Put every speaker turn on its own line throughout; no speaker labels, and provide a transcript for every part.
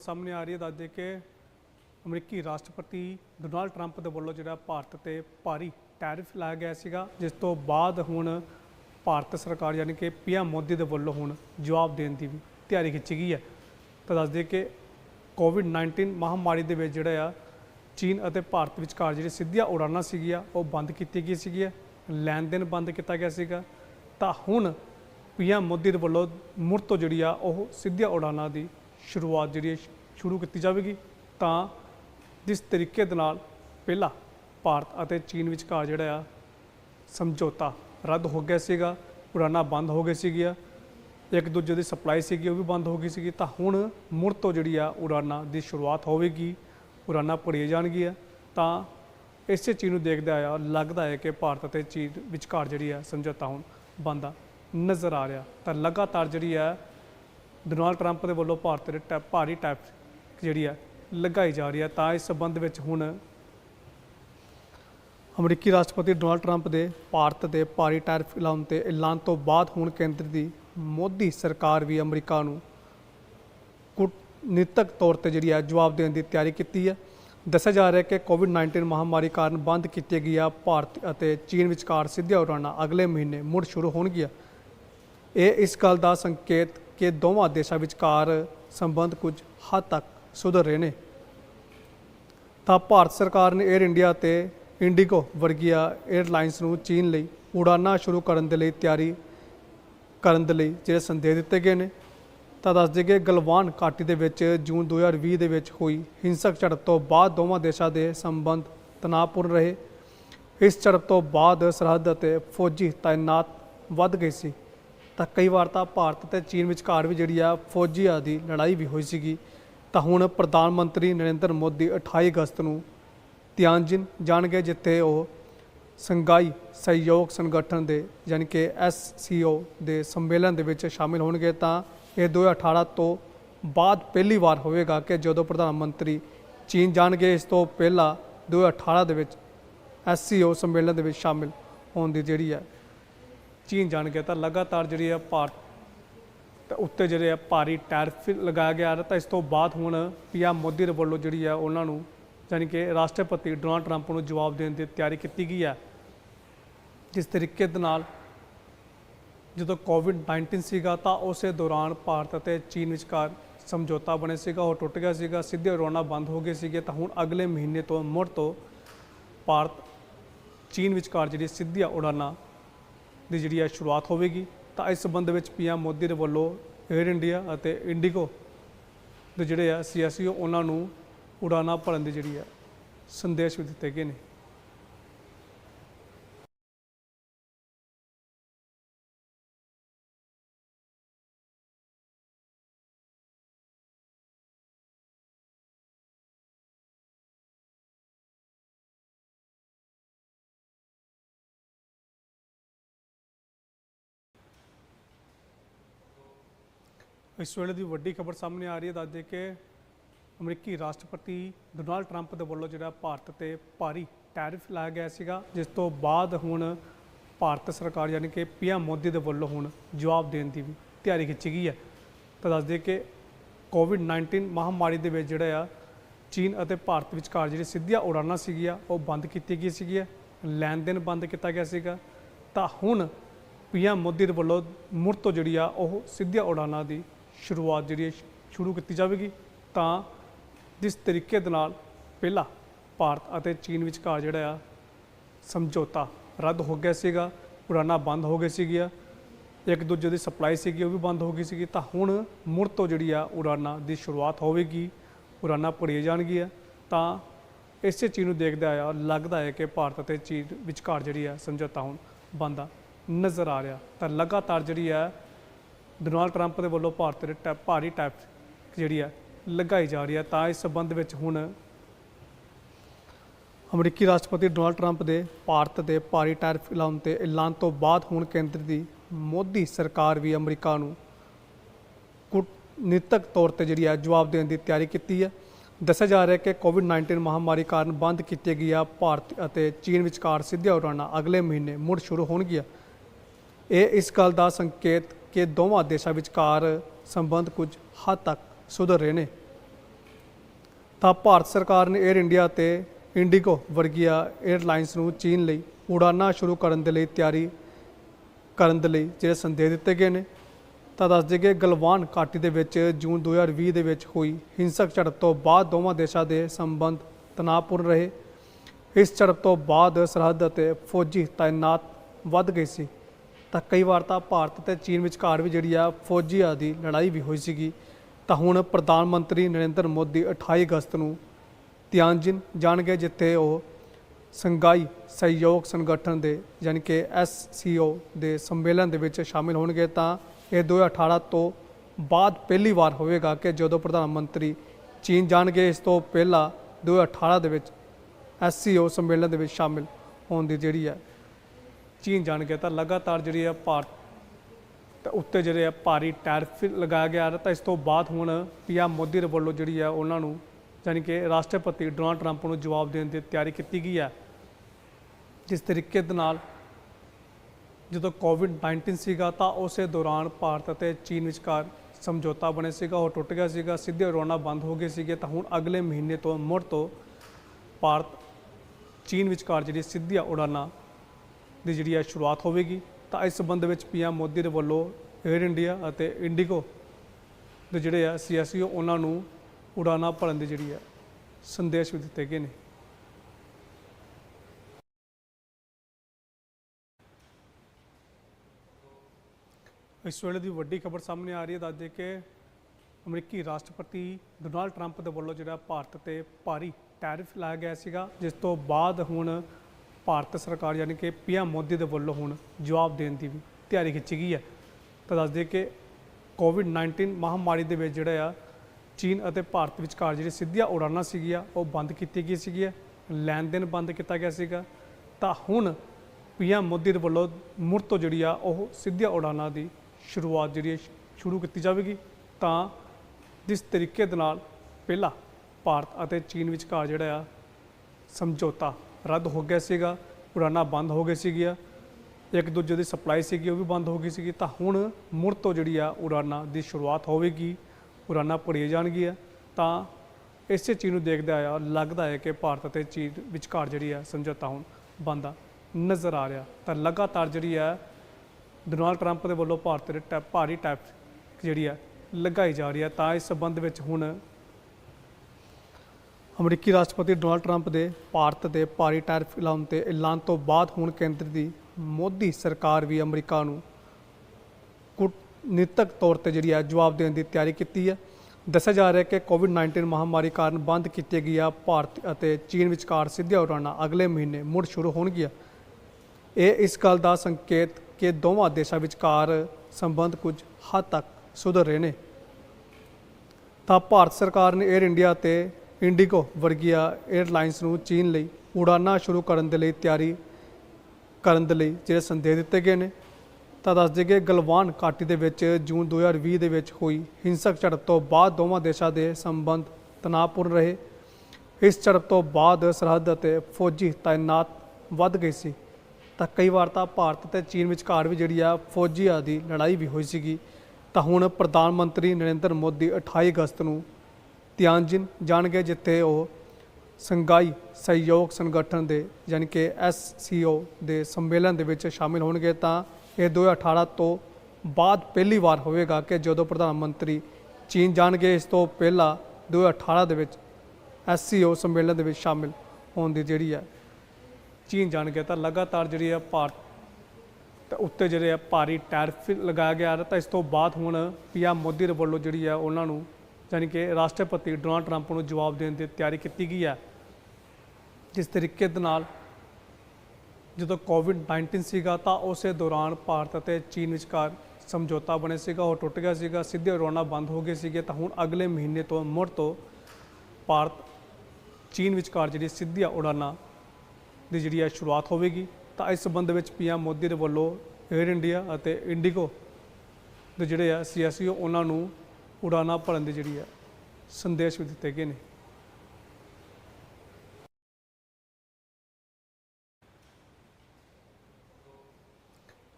ਸਾਹਮਣੇ ਆ ਰਹੀ ਹੈ, ਦੱਸ ਦੇ ਕਿ ਅਮਰੀਕੀ ਰਾਸ਼ਟਰਪਤੀ ਡੋਨਾਲਡ ਟਰੰਪ ਦੇ ਵੱਲੋਂ ਜਿਹੜਾ ਭਾਰਤ ਤੇ ਭਾਰੀ ਟੈਰਿਫ ਲਾਇਆ ਗਿਆ ਸੀਗਾ, ਜਿਸ ਤੋਂ ਬਾਅਦ ਹੁਣ ਭਾਰਤ ਸਰਕਾਰ ਯਾਨੀ ਕਿ ਪੀਐਮ ਮੋਦੀ ਦੇ ਵੱਲੋਂ ਹੁਣ ਜਵਾਬ ਦੇਣ ਦੀ ਵੀ ਤਿਆਰੀ ਖਿੱਚੀ ਗਈ ਹੈ। ਤਾਂ ਦੱਸ ਦੇ ਕਿ ਕੋਵਿਡ-19 ਮਹਾਮਾਰੀ ਦੇ ਵਿੱਚ ਜਿਹੜਾ ਆ, ਚੀਨ ਅਤੇ ਭਾਰਤ ਵਿਚਕਾਰ ਜਿਹੜੀ ਸਿੱਧੀਆਂ ਉਡਾਨਾਂ ਸੀਗੀਆਂ, ਉਹ ਬੰਦ ਕੀਤੀ ਗਈ ਸੀਗੀਆਂ ਲੈਣ ਦੇਣ ਬੰਦ ਕੀਤਾ ਗਿਆ ਸੀਗਾ। ਤਾਂ ਹੁਣ ਪੀਐਮ ਮੋਦੀ ਦੇ ਵੱਲੋਂ ਮੁੜ ਤੋਂ ਜਿਹੜੀ ਆ, ਉਹ ਸਿੱਧੀਆਂ ਉਡਾਨਾਂ ਦੀ ਸ਼ੁਰੂਆਤ ਜਿਹੜੀ ਹੈ ਸ਼ੁਰੂ ਕੀਤੀ ਜਾਵੇਗੀ, ਤਾਂ ਜਿਸ ਤਰੀਕੇ ਦੇ ਨਾਲ ਪਹਿਲਾਂ ਭਾਰਤ ਅਤੇ ਚੀਨ ਵਿਚਕਾਰ ਜਿਹੜਾ ਆ ਸਮਝੌਤਾ ਰੱਦ ਹੋ ਗਿਆ ਸੀਗਾ ਉਡਾਨਾਂ ਬੰਦ ਹੋ ਗਈ ਸੀਗੀਆਂ ਇੱਕ ਦੂਜੇ ਦੀ ਸਪਲਾਈ ਸੀਗੀ, ਉਹ ਵੀ ਬੰਦ ਹੋ ਗਈ ਸੀਗੀ, ਤਾਂ ਹੁਣ ਮੁੜ ਤੋਂ ਜਿਹੜੀ ਆ ਉਡਾਨਾਂ ਦੀ ਸ਼ੁਰੂਆਤ ਹੋਵੇਗੀ, ਉਡਾਨਾਂ ਭਰੀਆਂ ਜਾਣਗੀਆਂ, ਤਾਂ ਇਸੇ ਚੀਜ਼ ਨੂੰ ਦੇਖਦੇ ਆ ਲੱਗਦਾ ਹੈ ਕਿ ਭਾਰਤ ਅਤੇ ਚੀਨ ਵਿਚਕਾਰ ਜਿਹੜੀ ਆ ਸਮਝੌਤਾ ਹੁਣ ਬੰਦਾ ਨਜ਼ਰ ਆ ਰਿਹਾ। ਤਾਂ ਲਗਾਤਾਰ ਜਿਹੜੀ ਆ ਡੋਨਾਲਡ ਟਰੰਪ ਦੇ ਵੱਲੋਂ ਭਾਰਤ ਦੇ ਭਾਰੀ ਟੈਕਸ ਜਿਹੜੀ ਹੈ ਲਗਾਈ ਜਾ ਰਹੀ ਹੈ ਤਾਂ ਇਸ ਸੰਬੰਧ ਵਿੱਚ ਹੁਣ ਅਮਰੀਕੀ ਰਾਸ਼ਟਰਪਤੀ ਡੋਨਾਲਡ ਟਰੰਪ ਦੇ ਭਾਰਤ ਦੇ ਭਾਰੀ ਟੈਰਿਫ ਲਾਉਣ ਤੇ ਐਲਾਨ ਤੋਂ ਬਾਅਦ ਹੁਣ ਕੇਂਦਰ ਦੀ ਮੋਦੀ ਸਰਕਾਰ ਵੀ ਅਮਰੀਕਾ ਨੂੰ ਕੂਟਨੀਤਕ ਤੌਰ ਤੇ ਜਿਹੜੀ ਹੈ ਜਵਾਬ ਦੇਣ ਦੀ ਤਿਆਰੀ ਕੀਤੀ ਹੈ ਦੱਸਿਆ ਜਾ ਰਿਹਾ ਹੈ ਕਿ ਕੋਵਿਡ-19 ਮਹਾਮਾਰੀ ਕਾਰਨ ਬੰਦ ਕੀਤੀਆਂ ਗਈਆਂ ਭਾਰਤ ਅਤੇ ਚੀਨ ਵਿਚਕਾਰ ਸਿੱਧੀਆਂ ਉਡਾਣਾਂ ਅਗਲੇ ਮਹੀਨੇ ਮੁੜ ਸ਼ੁਰੂ ਹੋਣਗੀਆਂ। ਇਹ ਇਸ ਗੱਲ ਦਾ ਸੰਕੇਤ ਕਿ ਦੋਵਾਂ ਦੇਸ਼ਾਂ ਵਿਚਕਾਰ ਸੰਬੰਧ ਕੁਝ ਹੱਦ ਤੱਕ ਸੁਧਰ ਰਹੇ ਨੇ। ਤਾਂ ਭਾਰਤ ਸਰਕਾਰ ਨੇ 에ਅਰ ਇੰਡੀਆ ਤੇ ਇੰਡੀਗੋ ਵਰਗੀਆਂ 에ਅਰਲਾਈਨਸ ਨੂੰ ਚੀਨ ਲਈ ਉਡਾਨਾਂ ਸ਼ੁਰੂ ਕਰਨ ਦੇ ਲਈ ਤਿਆਰੀ ਕਰਨ ਦੇ ਲਈ ਜਿਹੜੇ ਸੰਦੇਸ਼ ਦਿੱਤੇ ਗਏ ਨੇ। ਤਾਂ ਦੱਸ ਦਈਏ ਕਿ ਗਲਵਾਨ ਘਾਟੀ ਦੇ ਵਿੱਚ ਜੂਨ 2020 ਦੇ ਵਿੱਚ ਹੋਈ ਹਿੰਸਕ ਝੜਪ ਤੋਂ ਬਾਅਦ ਦੋਵਾਂ ਦੇਸ਼ਾਂ ਦੇ ਸੰਬੰਧ ਤਣਾਅਪੂਰਨ ਰਹੇ। ਇਸ ਝੜਪ ਤੋਂ ਬਾਅਦ ਸਰਹੱਦ ਅਤੇ ਫੌਜੀ ਤਾਇਨਾਤ ਵੱਧ ਗਈ ਸੀ। ਤਾਂ ਕਈ ਵਾਰ ਤਾਂ ਭਾਰਤ ਤੇ ਚੀਨ ਵਿਚਕਾਰ ਵੀ ਜਿਹੜੀ ਆ ਫੌਜੀਆਂ ਦੀ ਲੜਾਈ ਵੀ ਹੋਈ ਸੀਗੀ। ਤਾਂ ਹੁਣ ਪ੍ਰਧਾਨ ਮੰਤਰੀ ਨਰਿੰਦਰ ਮੋਦੀ 28 ਅਗਸਤ ਨੂੰ ਤਿਆਨਜਿਨ ਜਾਣਗੇ, ਜਿੱਥੇ ਉਹ ਸੰਘਾਈ ਸਹਿਯੋਗ ਸੰਗਠਨ ਦੇ ਯਾਨੀ ਕਿ ਐਸਸੀਓ ਦੇ ਸੰਮੇਲਨ ਦੇ ਵਿੱਚ ਸ਼ਾਮਿਲ ਹੋਣਗੇ। ਤਾਂ ਇਹ 2018 ਤੋਂ ਬਾਅਦ ਪਹਿਲੀ ਵਾਰ ਹੋਵੇਗਾ ਕਿ ਜਦੋਂ ਪ੍ਰਧਾਨ ਮੰਤਰੀ ਚੀਨ ਜਾਣਗੇ, ਇਸ ਤੋਂ ਪਹਿਲਾਂ 2018 ਦੇ ਵਿੱਚ ਐਸਸੀਓ ਸੰਮੇਲਨ ਦੇ ਵਿੱਚ ਸ਼ਾਮਿਲ ਹੋਣ ਦੀ ਜਿਹੜੀ ਹੈ ਚੀਨ ਜਾਣਗੇ ਤਾਂ ਲਗਾਤਾਰ ਜਿਹੜੀ ਆ ਭਾਰਤ ਤੇ ਉੱਤੇ ਜਿਹੜੇ ਆ ਭਾਰੀ ਟੈਰਿਫ ਲਗਾਇਆ ਗਿਆ ਤਾਂ ਇਸ ਤੋਂ ਬਾਅਦ ਹੁਣ ਪੀਐਮ ਮੋਦੀ ਦੇ ਵੱਲੋਂ ਜਿਹੜੀ ਆ ਉਹਨਾਂ ਨੂੰ ਯਾਨੀ ਕਿ ਰਾਸ਼ਟਰਪਤੀ ਡੋਨਾਲਡ ਟਰੰਪ ਨੂੰ ਜਵਾਬ ਦੇਣ ਦੀ ਤਿਆਰੀ ਕੀਤੀ ਗਈ ਹੈ। ਜਿਸ ਤਰੀਕੇ ਦੇ ਨਾਲ ਜਦੋਂ ਕੋਵਿਡ-19 ਸੀਗਾ ਤਾਂ ਉਸੇ ਦੌਰਾਨ ਭਾਰਤ ਅਤੇ ਚੀਨ ਵਿਚਕਾਰ ਸਮਝੌਤਾ ਬਣੇ ਸੀਗਾ, ਉਹ ਟੁੱਟ ਗਿਆ ਸੀਗਾ, ਸਿੱਧੇ ਉਡਾਨਾਂ ਬੰਦ ਹੋ ਗਏ ਸੀਗੇ ਤਾਂ ਹੁਣ ਅਗਲੇ ਮਹੀਨੇ ਤੋਂ ਮੁੜ ਤੋਂ ਭਾਰਤ ਚੀਨ ਵਿਚਕਾਰ ਜਿਹੜੀ ਸਿੱਧੀਆਂ ਉਡਾਨਾਂ ਦੀ ਜਿਹੜੀ ਹੈ ਸ਼ੁਰੂਆਤ ਹੋਵੇਗੀ, ਤਾਂ ਇਸ ਸੰਬੰਧ ਵਿੱਚ ਪੀਐਮ ਮੋਦੀ ਦੇ ਵੱਲੋਂ 에ਅਰ ਇੰਡੀਆ ਅਤੇ ਇੰਡੀਗੋ ਦੇ ਜਿਹੜੇ ਆ ਸੀਐਸਈਓ ਉਹਨਾਂ ਨੂੰ ਉਡਾਨਾਂ ਭਰਨ ਦੀ ਜਿਹੜੀ ਆ ਸੰਦੇਸ਼ ਵੀ ਦਿੱਤੇ ਗਏ ਨੇ। ਇਸ ਵੇਲੇ ਦੀ ਵੱਡੀ ਖਬਰ ਸਾਹਮਣੇ ਆ ਰਹੀ ਹੈ, ਦੱਸਦੇ ਕਿ ਅਮਰੀਕੀ ਰਾਸ਼ਟਰਪਤੀ ਡੋਨਾਲਡ ਟਰੰਪ ਦੇ ਵੱਲੋਂ ਜਿਹੜਾ ਭਾਰਤ ਤੇ ਭਾਰੀ ਟੈਰਿਫ ਲਾਇਆ ਗਿਆ ਸੀਗਾ, ਜਿਸ ਤੋਂ ਬਾਅਦ ਹੁਣ ਭਾਰਤ ਸਰਕਾਰ ਯਾਨੀ ਕਿ ਪੀਐਮ ਮੋਦੀ ਦੇ ਵੱਲੋਂ ਹੁਣ ਜਵਾਬ ਦੇਣ ਦੀ ਵੀ ਤਿਆਰੀ ਖਿੱਚੀ ਗਈ ਹੈ। ਤਾਂ ਦੱਸਦੇ ਕਿ ਕੋਵਿਡ-19 ਮਹਾਮਾਰੀ ਦੇ ਵਿੱਚ ਜਿਹੜਾ ਆ, ਚੀਨ ਅਤੇ ਭਾਰਤ ਵਿਚਕਾਰ ਜਿਹੜੀ ਸਿੱਧੀਆਂ ਉਡਾਨਾਂ ਸੀਗੀਆਂ, ਉਹ ਬੰਦ ਕੀਤੀ ਗਈ ਸੀਗੀਆਂ ਲੈਣ ਦੇਣ ਬੰਦ ਕੀਤਾ ਗਿਆ ਸੀਗਾ। ਤਾਂ ਹੁਣ ਪੀਐਮ ਮੋਦੀ ਦੇ ਵੱਲੋਂ ਮੁੜ ਤੋਂ ਜਿਹੜੀ ਆ, ਉਹ ਸਿੱਧੀਆਂ ਉਡਾਨਾਂ ਦੀ ਸ਼ੁਰੂਆਤ ਜਿਹੜੀ ਹੈ ਸ਼ੁਰੂ ਕੀਤੀ ਜਾਵੇਗੀ, ਤਾਂ ਜਿਸ ਤਰੀਕੇ ਦੇ ਨਾਲ ਪਹਿਲਾਂ ਭਾਰਤ ਅਤੇ ਚੀਨ ਵਿਚਕਾਰ ਜਿਹੜਾ ਆ ਸਮਝੌਤਾ ਰੱਦ ਹੋ ਗਿਆ ਸੀਗਾ, ਉਡਾਨਾਂ ਬੰਦ ਹੋ ਗਈ ਸੀਗੀਆਂ, ਇੱਕ ਦੂਜੇ ਦੀ ਸਪਲਾਈ ਸੀਗੀ, ਉਹ ਵੀ ਬੰਦ ਹੋ ਗਈ ਸੀਗੀ, ਤਾਂ ਹੁਣ ਮੁੜ ਤੋਂ ਜਿਹੜੀ ਆ ਉਡਾਨਾਂ ਦੀ ਸ਼ੁਰੂਆਤ ਹੋਵੇਗੀ, ਉਡਾਨਾਂ ਭਰੀਆਂ ਜਾਣਗੀਆਂ, ਤਾਂ ਇਸੇ ਚੀਜ਼ ਨੂੰ ਦੇਖਦੇ ਆ ਲੱਗਦਾ ਹੈ ਕਿ ਭਾਰਤ ਅਤੇ ਚੀਨ ਵਿਚਕਾਰ ਜਿਹੜੀ ਆ ਸਮਝੌਤਾ ਹੁਣ ਬੰਦਾ ਨਜ਼ਰ ਆ ਰਿਹਾ। ਤਾਂ ਲਗਾਤਾਰ ਜਿਹੜੀ ਆ ਡੋਨਾਲਡ ਟਰੰਪ ਦੇ ਵੱਲੋਂ ਭਾਰਤ ਦੇ ਟੈ- ਭਾਰੀ ਟੈਕਸ ਜਿਹੜੀ ਹੈ ਲਗਾਈ ਜਾ ਰਹੀ ਹੈ ਤਾਂ ਇਸ ਸੰਬੰਧ ਵਿੱਚ ਹੁਣ ਅਮਰੀਕੀ ਰਾਸ਼ਟਰਪਤੀ ਡੋਨਾਲਡ ਟਰੰਪ ਦੇ ਭਾਰਤ ਦੇ ਭਾਰੀ ਟੈਰਿਫ ਲਾਉਣ ਤੇ ਐਲਾਨ ਤੋਂ ਬਾਅਦ ਹੁਣ ਕੇਂਦਰ ਦੀ ਮੋਦੀ ਸਰਕਾਰ ਵੀ ਅਮਰੀਕਾ ਨੂੰ ਕੂਟਨੀਤਕ ਤੌਰ ਤੇ ਜਿਹੜੀ ਹੈ ਜਵਾਬ ਦੇਣ ਦੀ ਤਿਆਰੀ ਕੀਤੀ ਹੈ ਦੱਸਿਆ ਜਾ ਰਿਹਾ ਹੈ ਕਿ ਕੋਵਿਡ-19 ਮਹਾਮਾਰੀ ਕਾਰਨ ਬੰਦ ਕੀਤੀਆਂ ਗਈਆਂ ਭਾਰਤ ਅਤੇ ਚੀਨ ਵਿਚਕਾਰ ਸਿੱਧੀਆਂ ਉਡਾਨਾਂ ਅਗਲੇ ਮਹੀਨੇ ਮੁੜ ਸ਼ੁਰੂ ਹੋਣਗੀਆਂ। ਇਹ ਇਸ ਗੱਲ ਦਾ ਸੰਕੇਤ ਕਿ ਦੋਵਾਂ ਦੇਸ਼ਾਂ ਵਿਚਕਾਰ ਸੰਬੰਧ ਕੁਝ ਹੱਦ ਤੱਕ ਸੁਧਰ ਰਹੇ ਨੇ। ਤਾਂ ਭਾਰਤ ਸਰਕਾਰ ਨੇ 에ਅਰ ਇੰਡੀਆ ਤੇ ਇੰਡੀਗੋ ਵਰਗੀਆਂ 에ਅਰਲਾਈਨਸ ਨੂੰ ਚੀਨ ਲਈ ਉਡਾਨਾਂ ਸ਼ੁਰੂ ਕਰਨ ਦੇ ਲਈ ਤਿਆਰੀ ਕਰਨ ਦੇ ਲਈ ਜਿਹੜੇ ਸੰਦੇਸ਼ ਦਿੱਤੇ ਗਏ ਨੇ, ਤਾਂ ਦੱਸ ਦਈਏ ਗਲਵਾਨ ਘਾਟੀ ਦੇ ਵਿੱਚ ਜੂਨ 2020 ਦੇ ਵਿੱਚ ਹੋਈ ਹਿੰਸਕ ਝੜਪ ਤੋਂ ਬਾਅਦ ਦੋਵਾਂ ਦੇਸ਼ਾਂ ਦੇ ਸੰਬੰਧ ਤਣਾਅਪੂਰਨ ਰਹੇ। ਇਸ ਝੜਪ ਤੋਂ ਬਾਅਦ ਸਰਹੱਦ ਅਤੇ ਫੌਜੀ ਤਾਇਨਾਤ ਵੱਧ ਗਈ ਸੀ। ਤਾਂ ਕਈ ਵਾਰ ਤਾਂ ਭਾਰਤ ਤੇ ਚੀਨ ਵਿਚਕਾਰ ਵੀ ਜਿਹੜੀ ਆ ਫੌਜੀ ਦੀ ਲੜਾਈ ਵੀ ਹੋਈ ਸੀਗੀ। ਤਾਂ ਹੁਣ ਪ੍ਰਧਾਨ ਮੰਤਰੀ ਨਰਿੰਦਰ ਮੋਦੀ 28 ਅਗਸਤ ਨੂੰ ਤਿਆਨਜਿਨ ਜਾਣਗੇ, ਜਿੱਥੇ ਉਹ ਸੰਘਾਈ ਸਹਿਯੋਗ ਸੰਗਠਨ ਦੇ ਯਾਨੀ ਕਿ ਐਸਸੀਓ ਦੇ ਸੰਮੇਲਨ ਦੇ ਵਿੱਚ ਸ਼ਾਮਿਲ ਹੋਣਗੇ। ਤਾਂ ਇਹ 2018 ਤੋਂ ਬਾਅਦ ਪਹਿਲੀ ਵਾਰ ਹੋਵੇਗਾ ਕਿ ਜਦੋਂ ਪ੍ਰਧਾਨ ਮੰਤਰੀ ਚੀਨ ਜਾਣਗੇ, ਇਸ ਤੋਂ ਪਹਿਲਾਂ 2018 ਦੇ ਵਿੱਚ ਐਸਸੀਓ ਸੰਮੇਲਨ ਦੇ ਵਿੱਚ ਸ਼ਾਮਿਲ ਹੋਣ ਦੀ ਜਿਹੜੀ ਹੈ ਚੀਨ ਜਾਣਗੇ ਤਾਂ ਲਗਾਤਾਰ ਜਿਹੜੀ ਆ ਭਾਰਤ ਤੇ ਉੱਤੇ ਜਿਹੜੇ ਆ ਭਾਰੀ ਟੈਰਿਫ ਲਗਾਇਆ ਗਿਆ ਤਾਂ ਇਸ ਤੋਂ ਬਾਅਦ ਹੁਣ ਪੀਐਮ ਮੋਦੀ ਦੇ ਵੱਲੋਂ ਜਿਹੜੀ ਆ ਉਹਨਾਂ ਨੂੰ ਯਾਨੀ ਕਿ ਰਾਸ਼ਟਰਪਤੀ ਡੋਨਾਲਡ ਟਰੰਪ ਨੂੰ ਜਵਾਬ ਦੇਣ ਦੀ ਤਿਆਰੀ ਕੀਤੀ ਗਈ ਹੈ। ਜਿਸ ਤਰੀਕੇ ਦੇ ਨਾਲ ਜਦੋਂ ਕੋਵਿਡ 19 ਸੀਗਾ ਤਾਂ ਉਸੇ ਦੌਰਾਨ ਭਾਰਤ ਅਤੇ ਚੀਨ ਵਿਚਕਾਰ ਸਮਝੌਤਾ ਬਣੇ ਸੀਗਾ, ਉਹ ਟੁੱਟ ਗਿਆ ਸੀਗਾ, ਸਿੱਧੇ ਉਡਾਣਾਂ ਬੰਦ ਹੋ ਗਏ ਸੀਗੇ ਤਾਂ ਹੁਣ ਅਗਲੇ ਮਹੀਨੇ ਤੋਂ ਮੁੜ ਤੋਂ ਭਾਰਤ ਚੀਨ ਵਿਚਕਾਰ ਜਿਹੜੀ ਸਿੱਧੀਆਂ ਉਡਾਨਾਂ ਦੀ ਜਿਹੜੀ ਆ ਸ਼ੁਰੂਆਤ ਹੋਵੇਗੀ, ਤਾਂ ਇਸ ਸੰਬੰਧ ਵਿੱਚ ਪੀਐਮ ਮੋਦੀ ਦੇ ਵੱਲੋਂ 에ਅਰ ਇੰਡੀਆ ਅਤੇ ਇੰਡੀਗੋ ਦੇ ਜਿਹੜੇ ਆ ਸੀਐਸਓ ਉਹਨਾਂ ਨੂੰ ਉਡਾਨਾਂ ਭਰਨ ਦੀ ਜਿਹੜੀ ਹੈ ਸੰਦੇਸ਼ ਵੀ ਦਿੱਤੇ ਗਏ ਨੇ। ਇਸ ਵੇਲੇ ਦੀ ਵੱਡੀ ਖਬਰ ਸਾਹਮਣੇ ਆ ਰਹੀ ਹੈ ਦੱਸਦੇ ਕਿ ਅਮਰੀਕੀ ਰਾਸ਼ਟਰਪਤੀ ਡੋਨਾਲਡ ਟਰੰਪ ਦੇ ਵੱਲੋਂ ਜਿਹੜਾ ਭਾਰਤ ਤੇ ਭਾਰੀ ਟੈਰਿਫ ਲਾਇਆ ਗਿਆ ਸੀਗਾ, ਜਿਸ ਤੋਂ ਬਾਅਦ ਹੁਣ ਭਾਰਤ ਸਰਕਾਰ ਯਾਨੀ ਕਿ ਪੀਐਮ ਮੋਦੀ ਦੇ ਵੱਲੋਂ ਹੁਣ ਜਵਾਬ ਦੇਣ ਦੀ ਵੀ ਤਿਆਰੀ ਖਿੱਚੀ ਗਈ ਹੈ। ਤਾਂ ਦੱਸਦੇ ਕਿ ਕੋਵਿਡ 19 ਮਹਾਮਾਰੀ ਦੇ ਵਿੱਚ ਜਿਹੜਾ ਆ, ਚੀਨ ਅਤੇ ਭਾਰਤ ਵਿਚਕਾਰ ਜਿਹੜੀ ਸਿੱਧੀਆਂ ਉਡਾਨਾਂ ਸੀਗੀਆਂ, ਉਹ ਬੰਦ ਕੀਤੀ ਗਈ ਸੀਗੀਆਂ ਲੈਣ ਦੇਣ ਬੰਦ ਕੀਤਾ ਗਿਆ ਸੀਗਾ। ਤਾਂ ਹੁਣ ਪੀਐਮ ਮੋਦੀ ਦੇ ਵੱਲੋਂ ਮੁੜ ਤੋਂ ਜਿਹੜੀ ਆ, ਉਹ ਸਿੱਧੀਆਂ ਉਡਾਨਾਂ ਦੀ ਸ਼ੁਰੂਆਤ ਜਿਹੜੀ ਹੈ, ਸ਼ੁਰੂ ਕੀਤੀ ਜਾਵੇਗੀ। ਤਾਂ ਜਿਸ ਤਰੀਕੇ ਦੇ ਨਾਲ ਪਹਿਲਾਂ ਭਾਰਤ ਅਤੇ ਚੀਨ ਵਿਚਕਾਰ ਜਿਹੜਾ ਆ, ਸਮਝੌਤਾ ਰੱਦ ਹੋ ਗਿਆ ਸੀਗਾ ਉਡਾਨਾਂ ਬੰਦ ਹੋ ਗਈ ਸੀਗੀਆਂ ਇੱਕ ਦੂਜੇ ਦੀ ਸਪਲਾਈ ਸੀਗੀ, ਉਹ ਵੀ ਬੰਦ ਹੋ ਗਈ ਸੀਗੀ, ਤਾਂ ਹੁਣ ਮੁੜ ਤੋਂ ਜਿਹੜੀ ਆ, ਉਡਾਨਾਂ ਦੀ ਸ਼ੁਰੂਆਤ ਹੋਵੇਗੀ, ਉਡਾਨਾਂ ਭਰੀਆਂ ਜਾਣਗੀਆਂ, ਤਾਂ ਇਸੇ ਚੀਜ਼ ਨੂੰ ਦੇਖਦੇ ਆਇਆ, ਲੱਗਦਾ ਹੈ ਕਿ ਭਾਰਤ ਅਤੇ ਚੀਨ ਵਿਚਕਾਰ ਜਿਹੜੀ ਆ, ਸਮਝੌਤਾ ਹੁਣ ਬੰਦਾ ਨਜ਼ਰ ਆ ਰਿਹਾ, ਤਾਂ ਲਗਾਤਾਰ ਜਿਹੜੀ ਆ, ਡੋਨਾਲਡ ਟਰੰਪ ਦੇ ਵੱਲੋਂ ਭਾਰਤ ਦੇ ਭਾਰੀ ਟੈਕਸ ਜਿਹੜੀ ਆ, ਲਗਾਈ ਜਾ ਰਹੀ ਹੈ ਤਾਂ ਇਸ ਸੰਬੰਧ ਵਿੱਚ ਹੁਣ ਅਮਰੀਕੀ ਰਾਸ਼ਟਰਪਤੀ ਡੋਨਾਲਡ ਟਰੰਪ ਦੇ ਭਾਰਤ ਦੇ ਭਾਰੀ ਟੈਰਿਫ ਲਾਉਣ ਤੇ ਐਲਾਨ ਤੋਂ ਬਾਅਦ ਹੁਣ ਕੇਂਦਰ ਦੀ ਮੋਦੀ ਸਰਕਾਰ ਵੀ ਅਮਰੀਕਾ ਨੂੰ ਕੂਟਨੀਤਕ ਤੌਰ ਤੇ ਜਿਹੜੀ ਹੈ ਜਵਾਬ ਦੇਣ ਦੀ ਤਿਆਰੀ ਕੀਤੀ ਹੈ। ਦੱਸਿਆ ਜਾ ਰਿਹਾ ਹੈ ਕਿ ਕੋਵਿਡ-19 ਮਹਾਮਾਰੀ ਕਾਰਨ ਬੰਦ ਕੀਤੀਆਂ ਗਈਆਂ ਭਾਰਤ ਅਤੇ ਚੀਨ ਵਿਚਕਾਰ ਸਿੱਧੀਆਂ ਉਡਾਣਾਂ ਅਗਲੇ ਮਹੀਨੇ ਮੁੜ ਸ਼ੁਰੂ ਹੋਣਗੀਆਂ। ਇਹ ਇਸ ਗੱਲ ਦਾ ਸੰਕੇਤ ਕਿ ਦੋਵਾਂ ਦੇਸ਼ਾਂ ਵਿਚਕਾਰ ਸੰਬੰਧ ਕੁਝ ਹੱਦ ਤੱਕ ਸੁਧਰ ਰਹੇ ਨੇ। ਤਾਂ ਭਾਰਤ ਸਰਕਾਰ ਨੇ 에ਅਰ ਇੰਡੀਆ ਤੇ ਇੰਡੀਗੋ ਵਰਗੀਆਂ 에ਅਰਲਾਈਨਸ ਨੂੰ ਚੀਨ ਲਈ ਉਡਾਨਾਂ ਸ਼ੁਰੂ ਕਰਨ ਦੇ ਲਈ ਤਿਆਰੀ ਕਰਨ ਦੇ ਲਈ ਜਿਹੜੇ ਸੰਦੇਸ਼ ਦਿੱਤੇ ਗਏ ਨੇ। ਤਾਂ ਦੱਸ ਦਈਏ ਗਲਵਾਨ ਘਾਟੀ ਦੇ ਵਿੱਚ ਜੂਨ 2020 ਦੇ ਵਿੱਚ ਹੋਈ ਹਿੰਸਕ ਝੜਪ ਤੋਂ ਬਾਅਦ ਦੋਵਾਂ ਦੇਸ਼ਾਂ ਦੇ ਸੰਬੰਧ ਤਣਾਅਪੂਰਨ ਰਹੇ। ਇਸ ਝੜਪ ਤੋਂ ਬਾਅਦ ਸਰਹੱਦ ਅਤੇ ਫੌਜੀ ਤਾਇਨਾਤ ਵੱਧ ਗਈ ਸੀ। ਤਾਂ ਕਈ ਵਾਰ ਤਾਂ ਭਾਰਤ ਤੇ ਚੀਨ ਵਿਚਕਾਰ ਵੀ ਜਿਹੜੀ ਆ ਫੌਜੀਆਂ ਦੀ ਲੜਾਈ ਵੀ ਹੋਈ ਸੀਗੀ। ਤਾਂ ਹੁਣ ਪ੍ਰਧਾਨ ਮੰਤਰੀ ਨਰਿੰਦਰ ਮੋਦੀ 28 ਅਗਸਤ ਨੂੰ ਤਿਆਨਜਿਨ ਜਾਣਗੇ ਜਿੱਥੇ ਉਹ ਸੰਘਾਈ ਸਹਿਯੋਗ ਸੰਗਠਨ ਦੇ ਯਾਨੀ ਕਿ ਐਸਸੀਓ ਦੇ ਸੰਮੇਲਨ ਦੇ ਵਿੱਚ ਸ਼ਾਮਿਲ ਹੋਣਗੇ, ਤਾਂ ਇਹ 2018 ਤੋਂ ਬਾਅਦ ਪਹਿਲੀ ਵਾਰ ਹੋਵੇਗਾ ਕਿ ਜਦੋਂ ਪ੍ਰਧਾਨ ਮੰਤਰੀ ਚੀਨ ਜਾਣਗੇ, ਇਸ ਤੋਂ ਪਹਿਲਾਂ 2018 ਦੇ ਵਿੱਚ ਐਸਸੀਓ ਸੰਮੇਲਨ ਦੇ ਵਿੱਚ ਸ਼ਾਮਿਲ ਹੋਣ ਦੀ ਜਿਹੜੀ ਹੈ, ਚੀਨ ਜਾਣਗੇ, ਤਾਂ ਲਗਾਤਾਰ ਜਿਹੜੀ ਹੈ ਭਾਰਤ ਤੇ ਉੱਤੇ ਜਿਹੜੇ ਆ ਭਾਰੀ ਟੈਰਿਫ ਲਗਾਇਆ ਗਿਆ, ਤਾਂ ਇਸ ਤੋਂ ਬਾਅਦ ਹੁਣ ਪੀਐਮ ਮੋਦੀ ਦੇ ਵੱਲੋਂ ਜਿਹੜੀ ਆ ਉਹਨਾਂ ਨੂੰ ਯਾਨੀ ਕਿ ਰਾਸ਼ਟਰਪਤੀ ਡੋਨਾਲਡ ਟਰੰਪ ਨੂੰ ਜਵਾਬ ਦੇਣ ਦੀ ਤਿਆਰੀ ਕੀਤੀ ਗਈ ਹੈ। ਜਿਸ ਤਰੀਕੇ ਦੇ ਨਾਲ ਜਦੋਂ ਕੋਵਿਡ 19 ਸੀਗਾ ਤਾਂ ਉਸੇ ਦੌਰਾਨ ਭਾਰਤ ਅਤੇ ਚੀਨ ਵਿਚਕਾਰ ਸਮਝੌਤਾ ਬਣੇ ਸੀਗਾ, ਉਹ ਟੁੱਟ ਗਿਆ ਸੀਗਾ, ਸਿੱਧੇ ਉਡਾਣਾਂ ਬੰਦ ਹੋ ਗਏ ਸੀਗੇ। ਤਾਂ ਹੁਣ ਅਗਲੇ ਮਹੀਨੇ ਤੋਂ ਮੁੜ ਤੋਂ ਭਾਰਤ ਚੀਨ ਵਿਚਕਾਰ ਜਿਹੜੀ ਸਿੱਧੀਆਂ ਉਡਾਨਾਂ ਦੀ ਜਿਹੜੀ ਹੈ ਸ਼ੁਰੂਆਤ ਹੋਵੇਗੀ। ਤਾਂ ਇਸ ਸੰਬੰਧ ਵਿੱਚ ਪੀਐਮ ਮੋਦੀ ਦੇ ਵੱਲੋਂ 에ਅਰ ਇੰਡੀਆ ਅਤੇ ਇੰਡੀਗੋ ਦੇ ਜਿਹੜੇ ਆ ਸੀਐਸਓ ਉਹਨਾਂ ਨੂੰ ਉਡਾਨਾਂ ਭਰਨ ਦੀ ਜਿਹੜੀ ਹੈ ਸੰਦੇਸ਼ ਵੀ ਦਿੱਤੇ ਗਏ ਨੇ।